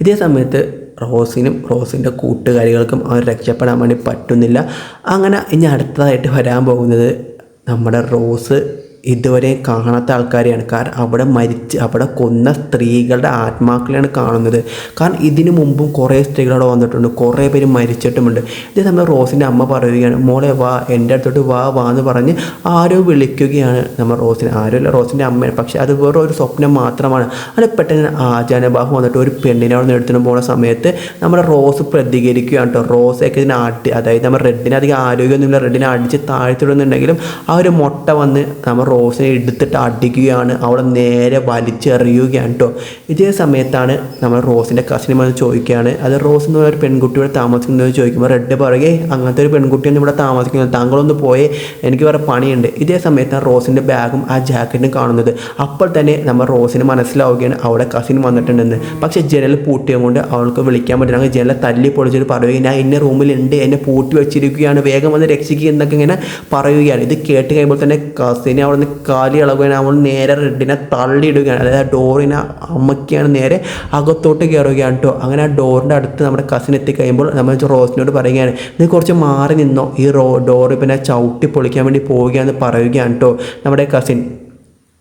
ഇതേ സമയത്ത് റോസിനും റോസിന്റെ കൂട്ടുകാരികൾക്കും അവർ രക്ഷപ്പെടാൻ വേണ്ടി പറ്റുന്നില്ല. അങ്ങനെ ഇനി അടുത്തതായിട്ട് വരാൻ പോകുന്നത് നമ്മുടെ റോസ് ഇതുവരെ കാണാത്ത ആൾക്കാരെയാണ്. കാരണം അവിടെ മരിച്ച് അവിടെ കൊന്ന സ്ത്രീകളുടെ ആത്മാക്കളെയാണ് കാണുന്നത്. കാരണം ഇതിനു മുമ്പും കുറേ സ്ത്രീകൾ അവിടെ വന്നിട്ടുണ്ട്. കുറേ പേര് മരിച്ചിട്ടുമുണ്ട്. ഇതേ സമയം റോസിന്റെ അമ്മ പറയുകയാണ് മോളെ വാ എന്റെ അടുത്തോട്ട് വാ വാ എന്ന് പറഞ്ഞ് ആരോ വിളിക്കുകയാണ് നമ്മൾ റോസിനെ. ആരോ അല്ല റോസിന്റെ അമ്മയാണ്. പക്ഷേ അത് വേറെ ഒരു സ്വപ്നം മാത്രമാണ്. അത് പെട്ടെന്ന് ആചാനബാഹു വന്നിട്ട് ഒരു പെണ്ണിനെ അവിടെ നിന്ന് എടുത്തിട്ട് പോകുന്ന സമയത്ത് നമ്മുടെ റോസ് പ്രതികരിക്കുകയാണ് കേട്ടോ. റോസൊക്കെ ഇതിനെ അടി അതായത് നമ്മുടെ റെഡിനെ അധികം ആരോഗ്യമൊന്നുമില്ല. റെഡിനെ അടിച്ച് താഴ്ത്തിടുന്നുണ്ടെങ്കിലും ആ ഒരു മുട്ട വന്ന് നമ്മൾ റോസിനെ എടുത്തിട്ട് അടിക്കുകയാണ്. അവളെ നേരെ വലിച്ചെറിയുകയാണ് കേട്ടോ ഇതേ സമയത്താണ് നമ്മൾ റോസിന്റെ കസിനുമായി ചോദിക്കുകയാണ്. അത് റോസ് എന്ന് പറഞ്ഞ ഒരു പെൺകുട്ടിയോട് താമസിക്കുന്നത് ചോദിക്കുമ്പോൾ റെഡ് പറയുകയെ അങ്ങനത്തെ ഒരു പെൺകുട്ടിയൊന്നും ഇവിടെ താമസിക്കുന്നത് താങ്കളൊന്ന് പോയേ എനിക്ക് വേറെ പണിയുണ്ട്. ഇതേ സമയത്താണ് റോസിന്റെ ബാഗും ആ ജാക്കറ്റും കാണുന്നത്. അപ്പോൾ തന്നെ നമ്മൾ റോസിന് മനസ്സിലാവുകയാണ് അവിടെ കസിൻ വന്നിട്ടുണ്ടെന്ന്. പക്ഷേ ജനൽ പൂട്ടിയത് കൊണ്ട് അവൾക്ക് വിളിക്കാൻ പറ്റില്ല. അങ്ങനെ ജനൽ തല്ലി പൊളിച്ചിട്ട് പറയുകയും ഞാൻ ഇന്ന റൂമിലുണ്ട് എന്നെ പൂട്ടി വെച്ചിരിക്കുകയാണ്. വേഗം വന്ന് രക്ഷിക്കുക എന്നൊക്കെ ഇങ്ങനെ പറയുകയാണ്. ഇത് കേട്ട് കഴിയുമ്പോൾ തന്നെ കസിനെ അവിടെ നിന്ന് കാലി ഇളകുകയാണ് അവൾ നേരെ റെഡിനെ തള്ളിയിടുകയാണ്. അതായത് ആ ഡോറിനെ അമ്മയ്ക്കാണ് നേരെ അകത്തോട്ട് കയറുകയാണ് കേട്ടോ. അങ്ങനെ ആ ഡോറിന്റെ അടുത്ത് നമ്മുടെ കസിൻ എത്തിക്കഴിയുമ്പോൾ നമ്മൾ റോസിനോട് പറയുകയാണ് നീ കുറച്ച് മാറി നിന്നോ. ഈ റോ ഡോറ് പിന്നെ ചവിട്ടി പൊളിക്കാൻ വേണ്ടി പോവുകയാണെന്ന് പറയുകയാണ് കേട്ടോ നമ്മുടെ കസിൻ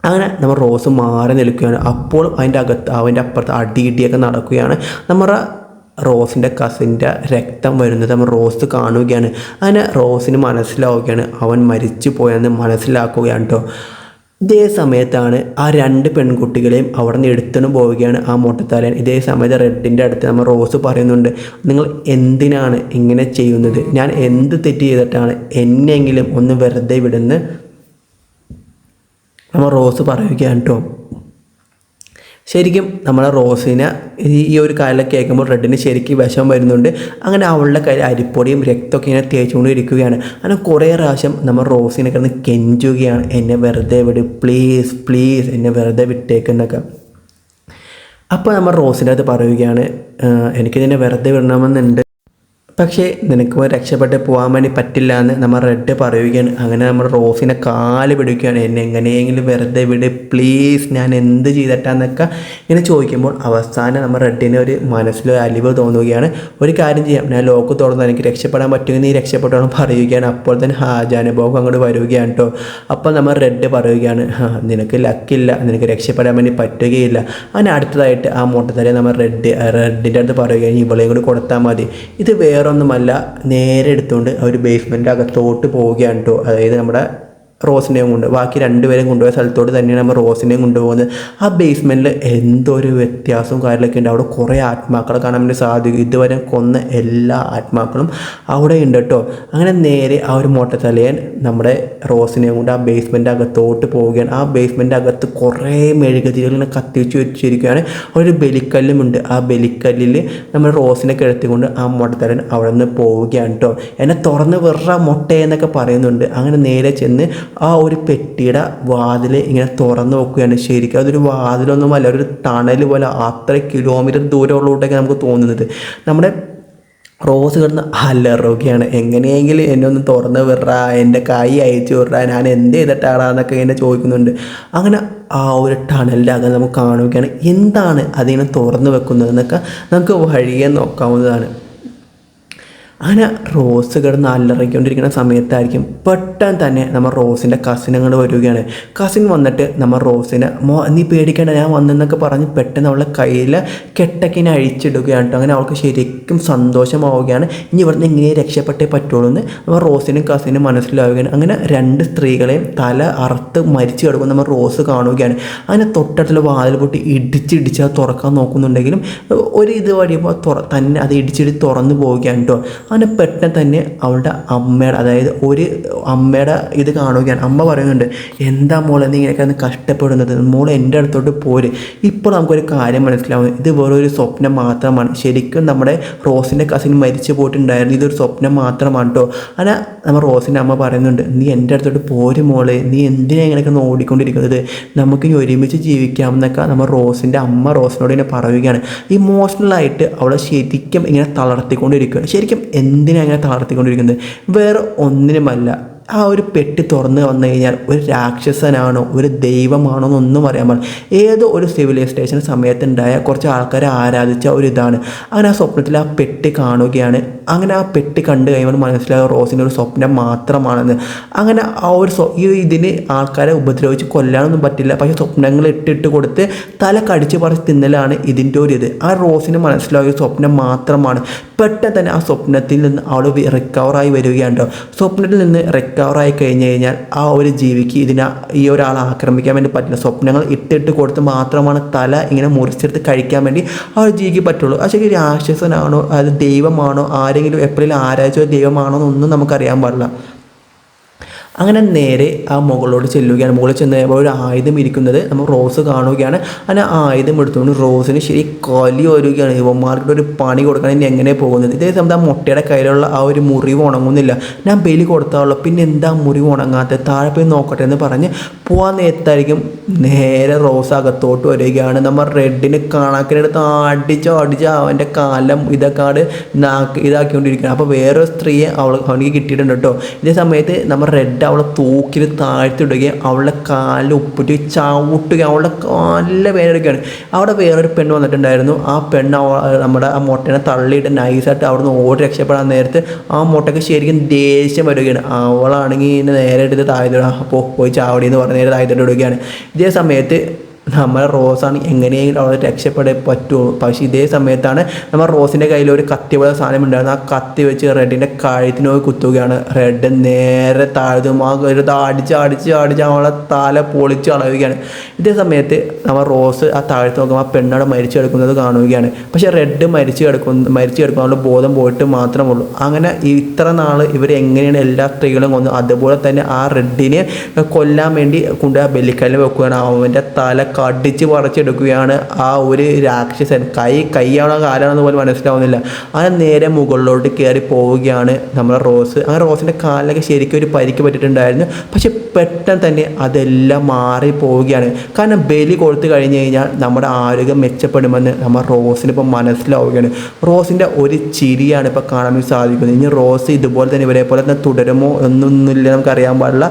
അങ്ങനെ നമ്മൾ റോസ് മാറി നിൽക്കുകയാണ്. അപ്പോൾ അതിന്റെ അകത്ത് അവന്റെ അപ്പുറത്ത് അടി ഇടിയൊക്കെ നടക്കുകയാണ്. നമ്മുടെ റോസിന്റെ കസിന്റെ രക്തം വരുന്നത് നമ്മൾ റോസ് കാണുകയാണ്. അങ്ങനെ റോസിന് മനസ്സിലാവുകയാണ്. അവൻ മരിച്ചു പോയെന്ന് മനസ്സിലാക്കുകയാണ് കേട്ടോ. ഇതേ സമയത്താണ് ആ രണ്ട് പെൺകുട്ടികളെയും അവിടെ നിന്ന് എടുത്തുകൊണ്ട് പോവുകയാണ് ആ മൊട്ടത്താലൻ. ഇതേ സമയത്ത് റെഡിന്റെ അടുത്ത് നമ്മൾ റോസ് പറയുന്നുണ്ട് നിങ്ങൾ എന്തിനാണ് ഇങ്ങനെ ചെയ്യുന്നത്? ഞാൻ എന്ത് തെറ്റ് ചെയ്തിട്ടാണ് എന്നെങ്കിലും ഒന്ന് വെറുതെ വിടുന്ന്? നമ്മൾ റോസ് പറയുകയാണ് കേട്ടോ. ശരിക്കും നമ്മളെ റോസിനെ ഈ ഒരു കാലിലൊക്കെ കേൾക്കുമ്പോൾ റെഡിന് ശരിക്കും വിഷം വരുന്നുണ്ട്. അങ്ങനെ അവളുടെ കയ്യിൽ അരിപ്പൊടിയും രക്തമൊക്കെ ഇങ്ങനെ തേച്ചുകൊണ്ട് ഇരിക്കുകയാണ് അങ്ങനെ കുറേ പ്രാവശ്യം നമ്മൾ റോസിനെ കിടന്ന് കെഞ്ചുകയാണ്. എന്നെ വെറുതെ വിട് പ്ലീസ് പ്ലീസ് എന്നെ വെറുതെ വിട്ടേക്കെന്നൊക്കെ. അപ്പോൾ നമ്മൾ റോസിന്റെ അത് പറയുകയാണ് എനിക്ക് എനിക്കിതിനെ വെറുതെ വിടണമെന്നുണ്ട്. പക്ഷേ നിനക്ക് രക്ഷപ്പെട്ട് പോകാൻ വേണ്ടി പറ്റില്ല എന്ന് നമ്മൾ റെഡ് പറയുകയാണ്. അങ്ങനെ നമ്മൾ റോസിനെ കാൽ പിടിക്കുകയാണ്. എന്നെ എങ്ങനെയെങ്കിലും വെറുതെ വിട് പ്ലീസ് ഞാൻ എന്ത് ചെയ്തിട്ടാന്നൊക്കെ ഇങ്ങനെ ചോദിക്കുമ്പോൾ അവസാനം നമ്മൾ റെഡിന് ഒരു മനസ്സിൽ ഒരു അലിവ് തോന്നുകയാണ്. ഒരു കാര്യം ചെയ്യാം. ഞാൻ ലോക്ക് തുറന്ന് എനിക്ക് രക്ഷപ്പെടാൻ പറ്റുമെങ്കിൽ നീ രക്ഷപ്പെട്ടോളം പറയുകയാണ്. അപ്പോൾ തന്നെ ഹാജാനുഭവം അങ്ങോട്ട് വരികയാണ് കേട്ടോ. അപ്പോൾ നമ്മൾ റെഡ് പറയുകയാണ് "ആ, നിനക്ക് ലക്കില്ല നിനക്ക് രക്ഷപ്പെടാൻ വേണ്ടി പറ്റുകയില്ല. അങ്ങനെ അടുത്തതായിട്ട് ആ മുട്ടത്തരെ നമ്മൾ റെഡ് റെഡിന്റെ അടുത്ത് പറയുകയാണ്. ഇവളെയും കൂടി കൊടുത്താൽ മതി. ഇത് വേറൊന്നുമല്ല നേരെ എടുത്തുകൊണ്ട് അവർ ബേസ്മെന്റ് അകത്തോട്ട് പോവുകയാണ് കേട്ടോ അതായത് നമ്മുടെ റോസിനെയും കൊണ്ട് ബാക്കി രണ്ടുപേരെയും കൊണ്ടുപോയ സ്ഥലത്തോട് തന്നെയാണ് നമ്മൾ റോസിനെയും കൊണ്ടുപോകുന്നത്. ആ ബേസ്മെന്റിൽ എന്തൊരു വ്യത്യാസവും കാര്യങ്ങളൊക്കെ ഉണ്ട്. അവിടെ കുറേ ആത്മാക്കളെ കാണാൻ വേണ്ടി സാധിക്കും. ഇതുവരെ കൊന്ന എല്ലാ ആത്മാക്കളും അവിടെ ഉണ്ട് കേട്ടോ. അങ്ങനെ നേരെ ആ ഒരു മൊട്ടത്തലയൻ നമ്മുടെ റോസിനെയും കൊണ്ട് ആ ബേസ്മെന്റ് അകത്തോട്ട് പോവുകയാണ്. ആ ബേസ്മെന്റ് അകത്ത് കുറേ മെഴുകുതിരികൾ കത്തിച്ച് വെച്ചിരിക്കുകയാണ്. ഒരു ബലിക്കല്ലുമുണ്ട് ആ ബലിക്കല്ലിൽ നമ്മൾ റോസിനെ കിടത്തിക്കൊണ്ട് ആ മൊട്ടത്തലൻ അവിടെ നിന്ന് പോവുകയാണ് കേട്ടോ. എന്നെ തുറന്ന് വെറ മുട്ടയെന്നൊക്കെ പറയുന്നുണ്ട്. അങ്ങനെ നേരെ ചെന്ന് ആ ഒരു പെട്ടിയുടെ വാതിൽ ഇങ്ങനെ തുറന്ന് നോക്കുകയാണ് ശരിക്കും അതൊരു വാതിലൊന്നുമല്ല ഒരു ടണൽ പോലെ അത്ര കിലോമീറ്റർ ദൂരമുള്ളൂട്ടൊക്കെ നമുക്ക് തോന്നുന്നത്. നമ്മുടെ റോസ് കിടന്ന് അലറുകയാണ്. എങ്ങനെയെങ്കിലും എന്നെ ഒന്ന് തുറന്ന് വിടറ എന്റെ കൈ അയച്ചു വിടറ ഞാൻ എന്ത് ചെയ്തിട്ടാടാന്നൊക്കെ എന്നെ ചോദിക്കുന്നുണ്ട്. അങ്ങനെ ആ ഒരു ടണലിന്റെ അകം നമുക്ക് കാണുകയാണ് എന്താണ് അതിനെ തുറന്ന് വെക്കുന്നതെന്നൊക്കെ നമുക്ക് വഴിയെ നോക്കാവുന്നതാണ്. അങ്ങനെ റോസ് കിടന്ന് അല്ലറങ്ങിക്കൊണ്ടിരിക്കുന്ന സമയത്തായിരിക്കും പെട്ടെന്ന് തന്നെ നമ്മൾ റോസിന്റെ കസിൻ അങ്ങോട്ട് വരികയാണ്. കസിൻ വന്നിട്ട് നമ്മൾ റോസിനെ മോ നീ പേടിക്കേണ്ട ഞാൻ വന്നെന്നൊക്കെ പറഞ്ഞ് പെട്ടെന്ന് അവളുടെ കയ്യിൽ കെട്ടക്കിനെ അഴിച്ചിടുകയാണ് കേട്ടോ. അങ്ങനെ അവൾക്ക് ശരിക്കും സന്തോഷമാവുകയാണ്. ഇനി ഇവിടുന്ന് എങ്ങനെ രക്ഷപ്പെട്ടേ പറ്റുള്ളൂ എന്ന് നമ്മൾ റോസിനും കസിനും മനസ്സിലാവുകയാണ്. അങ്ങനെ രണ്ട് സ്ത്രീകളെയും തല അറുത്ത് മരിച്ചു കിടക്കും നമ്മൾ റോസ് കാണുകയാണ്. അങ്ങനെ തൊട്ടടുത്തുള്ള വാതിൽ പൊട്ടി ഇടിച്ചിടിച്ച് അത് തുറക്കാൻ നോക്കുന്നുണ്ടെങ്കിലും ഒരു ഇത് വഴിയുമ്പോൾ തുറ തന്നെ അത് ഇടിച്ചിടി തുറന്നു പോവുകയാണ് കേട്ടോ. അങ്ങനെ പെട്ടെന്ന് തന്നെ അവളുടെ അമ്മയുടെ അതായത് ഒരു അമ്മയുടെ ഇത് കാണുകയാണ്. അമ്മ പറയുന്നുണ്ട് എന്താ മോളെ നീ ഇങ്ങനെയൊക്കെ കഷ്ടപ്പെടുന്നത്? മോൾ എന്റെ അടുത്തോട്ട് പോര്. ഇപ്പോൾ നമുക്കൊരു കാര്യം മനസ്സിലാവും ഇത് വെറൊരു സ്വപ്നം മാത്രമാണ്. ശരിക്കും നമ്മുടെ റോസിന്റെ കസിൻ മരിച്ചു പോയിട്ടുണ്ടായിരുന്നു ഇതൊരു സ്വപ്നം മാത്രമാണ് കേട്ടോ അങ്ങനെ നമ്മൾ റോസിന്റെ അമ്മ പറയുന്നുണ്ട് നീ എന്റെ അടുത്തോട്ട് പോര് മോളെ നീ എന്തിനാ ഇങ്ങനെയൊക്കെ ഓടിക്കൊണ്ടിരിക്കുന്നത്? നമുക്ക് ഇനി ഒരുമിച്ച് ജീവിക്കാം എന്നൊക്കെ നമ്മൾ റോസിന്റെ അമ്മ റോസിനോട് ഇങ്ങനെ പറയുകയാണ്. ഇമോഷണലായിട്ട് അവളെ ശരിക്കും ഇങ്ങനെ തളർത്തിക്കൊണ്ടിരിക്കുകയാണ്. ശരിക്കും എന്തിനാ അങ്ങനെ താഴ്ത്തിക്കൊണ്ടിരിക്കുന്നത് വേറെ ഒന്നിനുമല്ല. ആ ഒരു പെട്ടി തുറന്ന് വന്നു കഴിഞ്ഞാൽ ഒരു രാക്ഷസനാണോ ഒരു ദൈവമാണോ എന്നൊന്നും അറിയാൻ പാടില്ല. ഏതോ ഒരു സിവിലൈസേഷൻ സമയത്തുണ്ടായ കുറച്ച് ആൾക്കാരെ ആരാധിച്ച ഒരു ഇതാണ്. അങ്ങനെ ആ സ്വപ്നത്തിൽ ആ പെട്ടി കാണുകയാണ് അങ്ങനെ ആ പെട്ടി കണ്ടു കഴിയുമ്പോൾ മനസ്സിലാകും റോസിന്റെ ഒരു സ്വപ്നം മാത്രമാണെന്ന്. അങ്ങനെ ആ ഒരു ഈ ഇതിന് ആൾക്കാരെ ഉപദ്രവിച്ച് കൊല്ലാനൊന്നും പറ്റില്ല. പക്ഷേ സ്വപ്നങ്ങൾ ഇട്ടിട്ട് കൊടുത്ത് തല കടിച്ച് പറിച്ച് തിന്നലാണ് ഇതിന്റെ ഒരു ഇത്. ആ റോസിന് മനസ്സിലായ ഒരു സ്വപ്നം മാത്രമാണ്. പെട്ടെന്ന് തന്നെ ആ സ്വപ്നത്തിൽ നിന്ന് അവൾ റിക്കവറായി വരികയാണ് സ്വപ്നത്തിൽ നിന്ന് റിക്കവറായി കഴിഞ്ഞ് കഴിഞ്ഞാൽ ആ ഒരു ജീവിക്ക് ഇതിനെ ഈ ഒരാളെ ആക്രമിക്കാൻ വേണ്ടി പറ്റില്ല. സ്വപ്നങ്ങൾ ഇട്ടിട്ട് കൊടുത്ത് മാത്രമാണ് തല ഇങ്ങനെ മുറിച്ചെടുത്ത് കഴിക്കാൻ വേണ്ടി ആ ഒരു ജീവിക്ക് പറ്റുള്ളൂ. പക്ഷേ രാക്ഷസനാണോ അത് ദൈവമാണോ ആരെങ്കിലും എപ്രിൽ ആരാച്ചോ ദൈവമാണോ എന്നൊന്നും നമുക്കറിയാൻ പാടില്ല. അങ്ങനെ നേരെ ആ മുകളിലോട്ട് ചെല്ലുകയാണ്. മുകളിൽ ചെന്ന് ഒരു ആയുധം ഇരിക്കുന്നത് നമ്മൾ റോസ് കാണുകയാണ്. അങ്ങനെ ആയുധം എടുത്തുകൊണ്ട് റോസിന് ശരി കലി വരികയാണ് യുവന്മാർക്കിട്ട് ഒരു പണി കൊടുക്കാൻ ഇനി എങ്ങനെ പോകുന്നത്? ഇതേ സമയത്ത് ആ മുട്ടയുടെ കയ്യിലുള്ള ആ ഒരു മുറിവ് ഉണങ്ങുന്നില്ല. ഞാൻ ബലി കൊടുത്താളുള്ളൂ പിന്നെ എന്താ മുറിവ് ഉണങ്ങാത്തത് താഴെ പോയി നോക്കട്ടെ എന്ന് പറഞ്ഞ് പോകാൻ നേരത്തായിരിക്കും നേരെ റോസ് അകത്തോട്ട് വരികയാണ്. നമ്മൾ റെഡിന് കണക്കിനെടുത്ത് അടിച്ച് അടിച്ച് അവന്റെ കാലം ഇതൊക്കെ ആട് നാക്ക് ഇതാക്കിക്കൊണ്ടിരിക്കുകയാണ്. അപ്പോൾ വേറൊരു സ്ത്രീയെ അവൾ അവനിക്ക് കിട്ടിയിട്ടുണ്ട് കേട്ടോ. ഇതേ സമയത്ത് നമ്മൾ റെഡ് അവളെ തൂക്കിൽ താഴ്ത്തിടുകയും അവളുടെ കാലിൽ ഉപ്പിട്ട് ചവിട്ടുകയും അവളുടെ നല്ല വേദനയൊക്കെയാണ് അവിടെ വേറൊരു പെണ്ണ് വന്നിട്ടുണ്ടായിരുന്നു. ആ പെണ്ണ് നമ്മുടെ ആ മുട്ടനെ തള്ളിയിട്ട് നൈസായിട്ട് അവിടെ നിന്ന് ഓടി രക്ഷപ്പെടാൻ നേരത്ത് ആ മുട്ടയ്ക്ക് ശരിക്കും ദേഷ്യം വരികയാണ്. അവളാണെങ്കിൽ നേരെ എടുത്ത് താഴ്ത്തിടുക അപ്പോൾ പോയി ചാവടി എന്ന് പറഞ്ഞ് നേരെ താഴ്ത്തിട്ട് വിടുകയാണ് ഇതേ സമയത്ത് നമ്മളെ റോസാണ് എങ്ങനെയെങ്കിലും അവിടെ രക്ഷപ്പെടാൻ പറ്റുള്ളൂ പക്ഷേ ഇതേ സമയത്താണ് നമ്മൾ റോസിന്റെ കയ്യിൽ ഒരു കത്തി പോലെ സാധനം ഉണ്ടായിരുന്നു ആ കത്തി വെച്ച് റെഡിന്റെ കഴുത്തിനോ കുത്തുകയാണ്. റെഡ് നേരെ താഴ്ത്തും ആ ഒരു അടിച്ച് അടിച്ച് അടിച്ച് അവളെ തല പൊളിച്ച് കളയുകയാണ്. ഇതേ സമയത്ത് നമ്മൾ റോസ് ആ താഴ്ത്ത് നോക്കുമ്പോൾ ആ പെണ്ണവിടെ മരിച്ചു കിടക്കുന്നത് കാണുകയാണ്. പക്ഷേ റെഡ് മരിച്ചു കിടക്കുന്ന മരിച്ചു കിടക്കുന്ന ബോധം പോയിട്ട് മാത്രമേ ഉള്ളൂ. അങ്ങനെ ഇത്ര നാൾ ഇവർ എങ്ങനെയാണ് എല്ലാ സ്ത്രീകളും കൊന്നു അതുപോലെ തന്നെ ആ റെഡിനെ കൊല്ലാൻ വേണ്ടി കൊണ്ട് ആ ബെല്ലിക്കല്ലിൽ വെക്കുകയാണ്. അവന്റെ തല കടിച്ച് പറിച്ചെടുക്കുകയാണ് ആ ഒരു രാക്ഷസൻ കൈ കൈയാണോ കാലാണോ പോലും മനസ്സിലാവുന്നില്ല. അങ്ങനെ നേരെ മുകളിലോട്ട് കയറി പോവുകയാണ് നമ്മുടെ റോസ്. അങ്ങനെ റോസിന്റെ കാലിലൊക്കെ ശരിക്കും ഒരു പരിക്ക് പറ്റിയിട്ടുണ്ടായിരുന്നു. പക്ഷെ പെട്ടെന്ന് തന്നെ അതെല്ലാം മാറി പോവുകയാണ്. കാരണം ബലി കൊടുത്തു കഴിഞ്ഞ് കഴിഞ്ഞാൽ നമ്മുടെ ആരോഗ്യം മെച്ചപ്പെടുമെന്ന് നമ്മൾ റോസിന് ഇപ്പോൾ മനസ്സിലാവുകയാണ്. റോസിന്റെ ഒരു ചിരിയാണ് ഇപ്പോൾ കാണാൻ സാധിക്കുന്നത്. ഇനി റോസ് ഇതുപോലെ തന്നെ ഇവരെ പോലെ തന്നെ തുടരുമോ എന്നൊന്നുമില്ല നമുക്ക് അറിയാൻ പാടില്ല.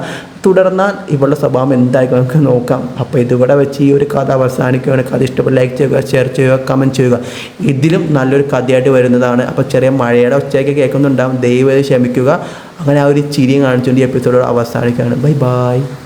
തുടർന്നാൽ ഇവളുടെ സ്വഭാവം എന്തായിരിക്കും നമുക്ക് നോക്കാം. അപ്പോൾ ഇതുകൂടെ വെച്ച് ഈ ഒരു കഥ അവസാനിക്കുകയാണ്. കഥ ഇഷ്ടപ്പെട്ട ലൈക്ക് ചെയ്യുക ഷെയർ ചെയ്യുക കമന്റ് ചെയ്യുക. ഇതിലും നല്ലൊരു കഥയായിട്ട് വരുന്നതാണ്. അപ്പോൾ ചെറിയ മഴയുടെ ഒച്ചയൊക്കെ കേൾക്കുന്നുണ്ടാവും. ദൈവം ക്ഷമിക്കുക. അങ്ങനെ ആ ഒരു ചിരിയും കാണിച്ചുകൊണ്ട് ഈ എപ്പിസോഡ് അവസാനിക്കുകയാണ്. Bye bye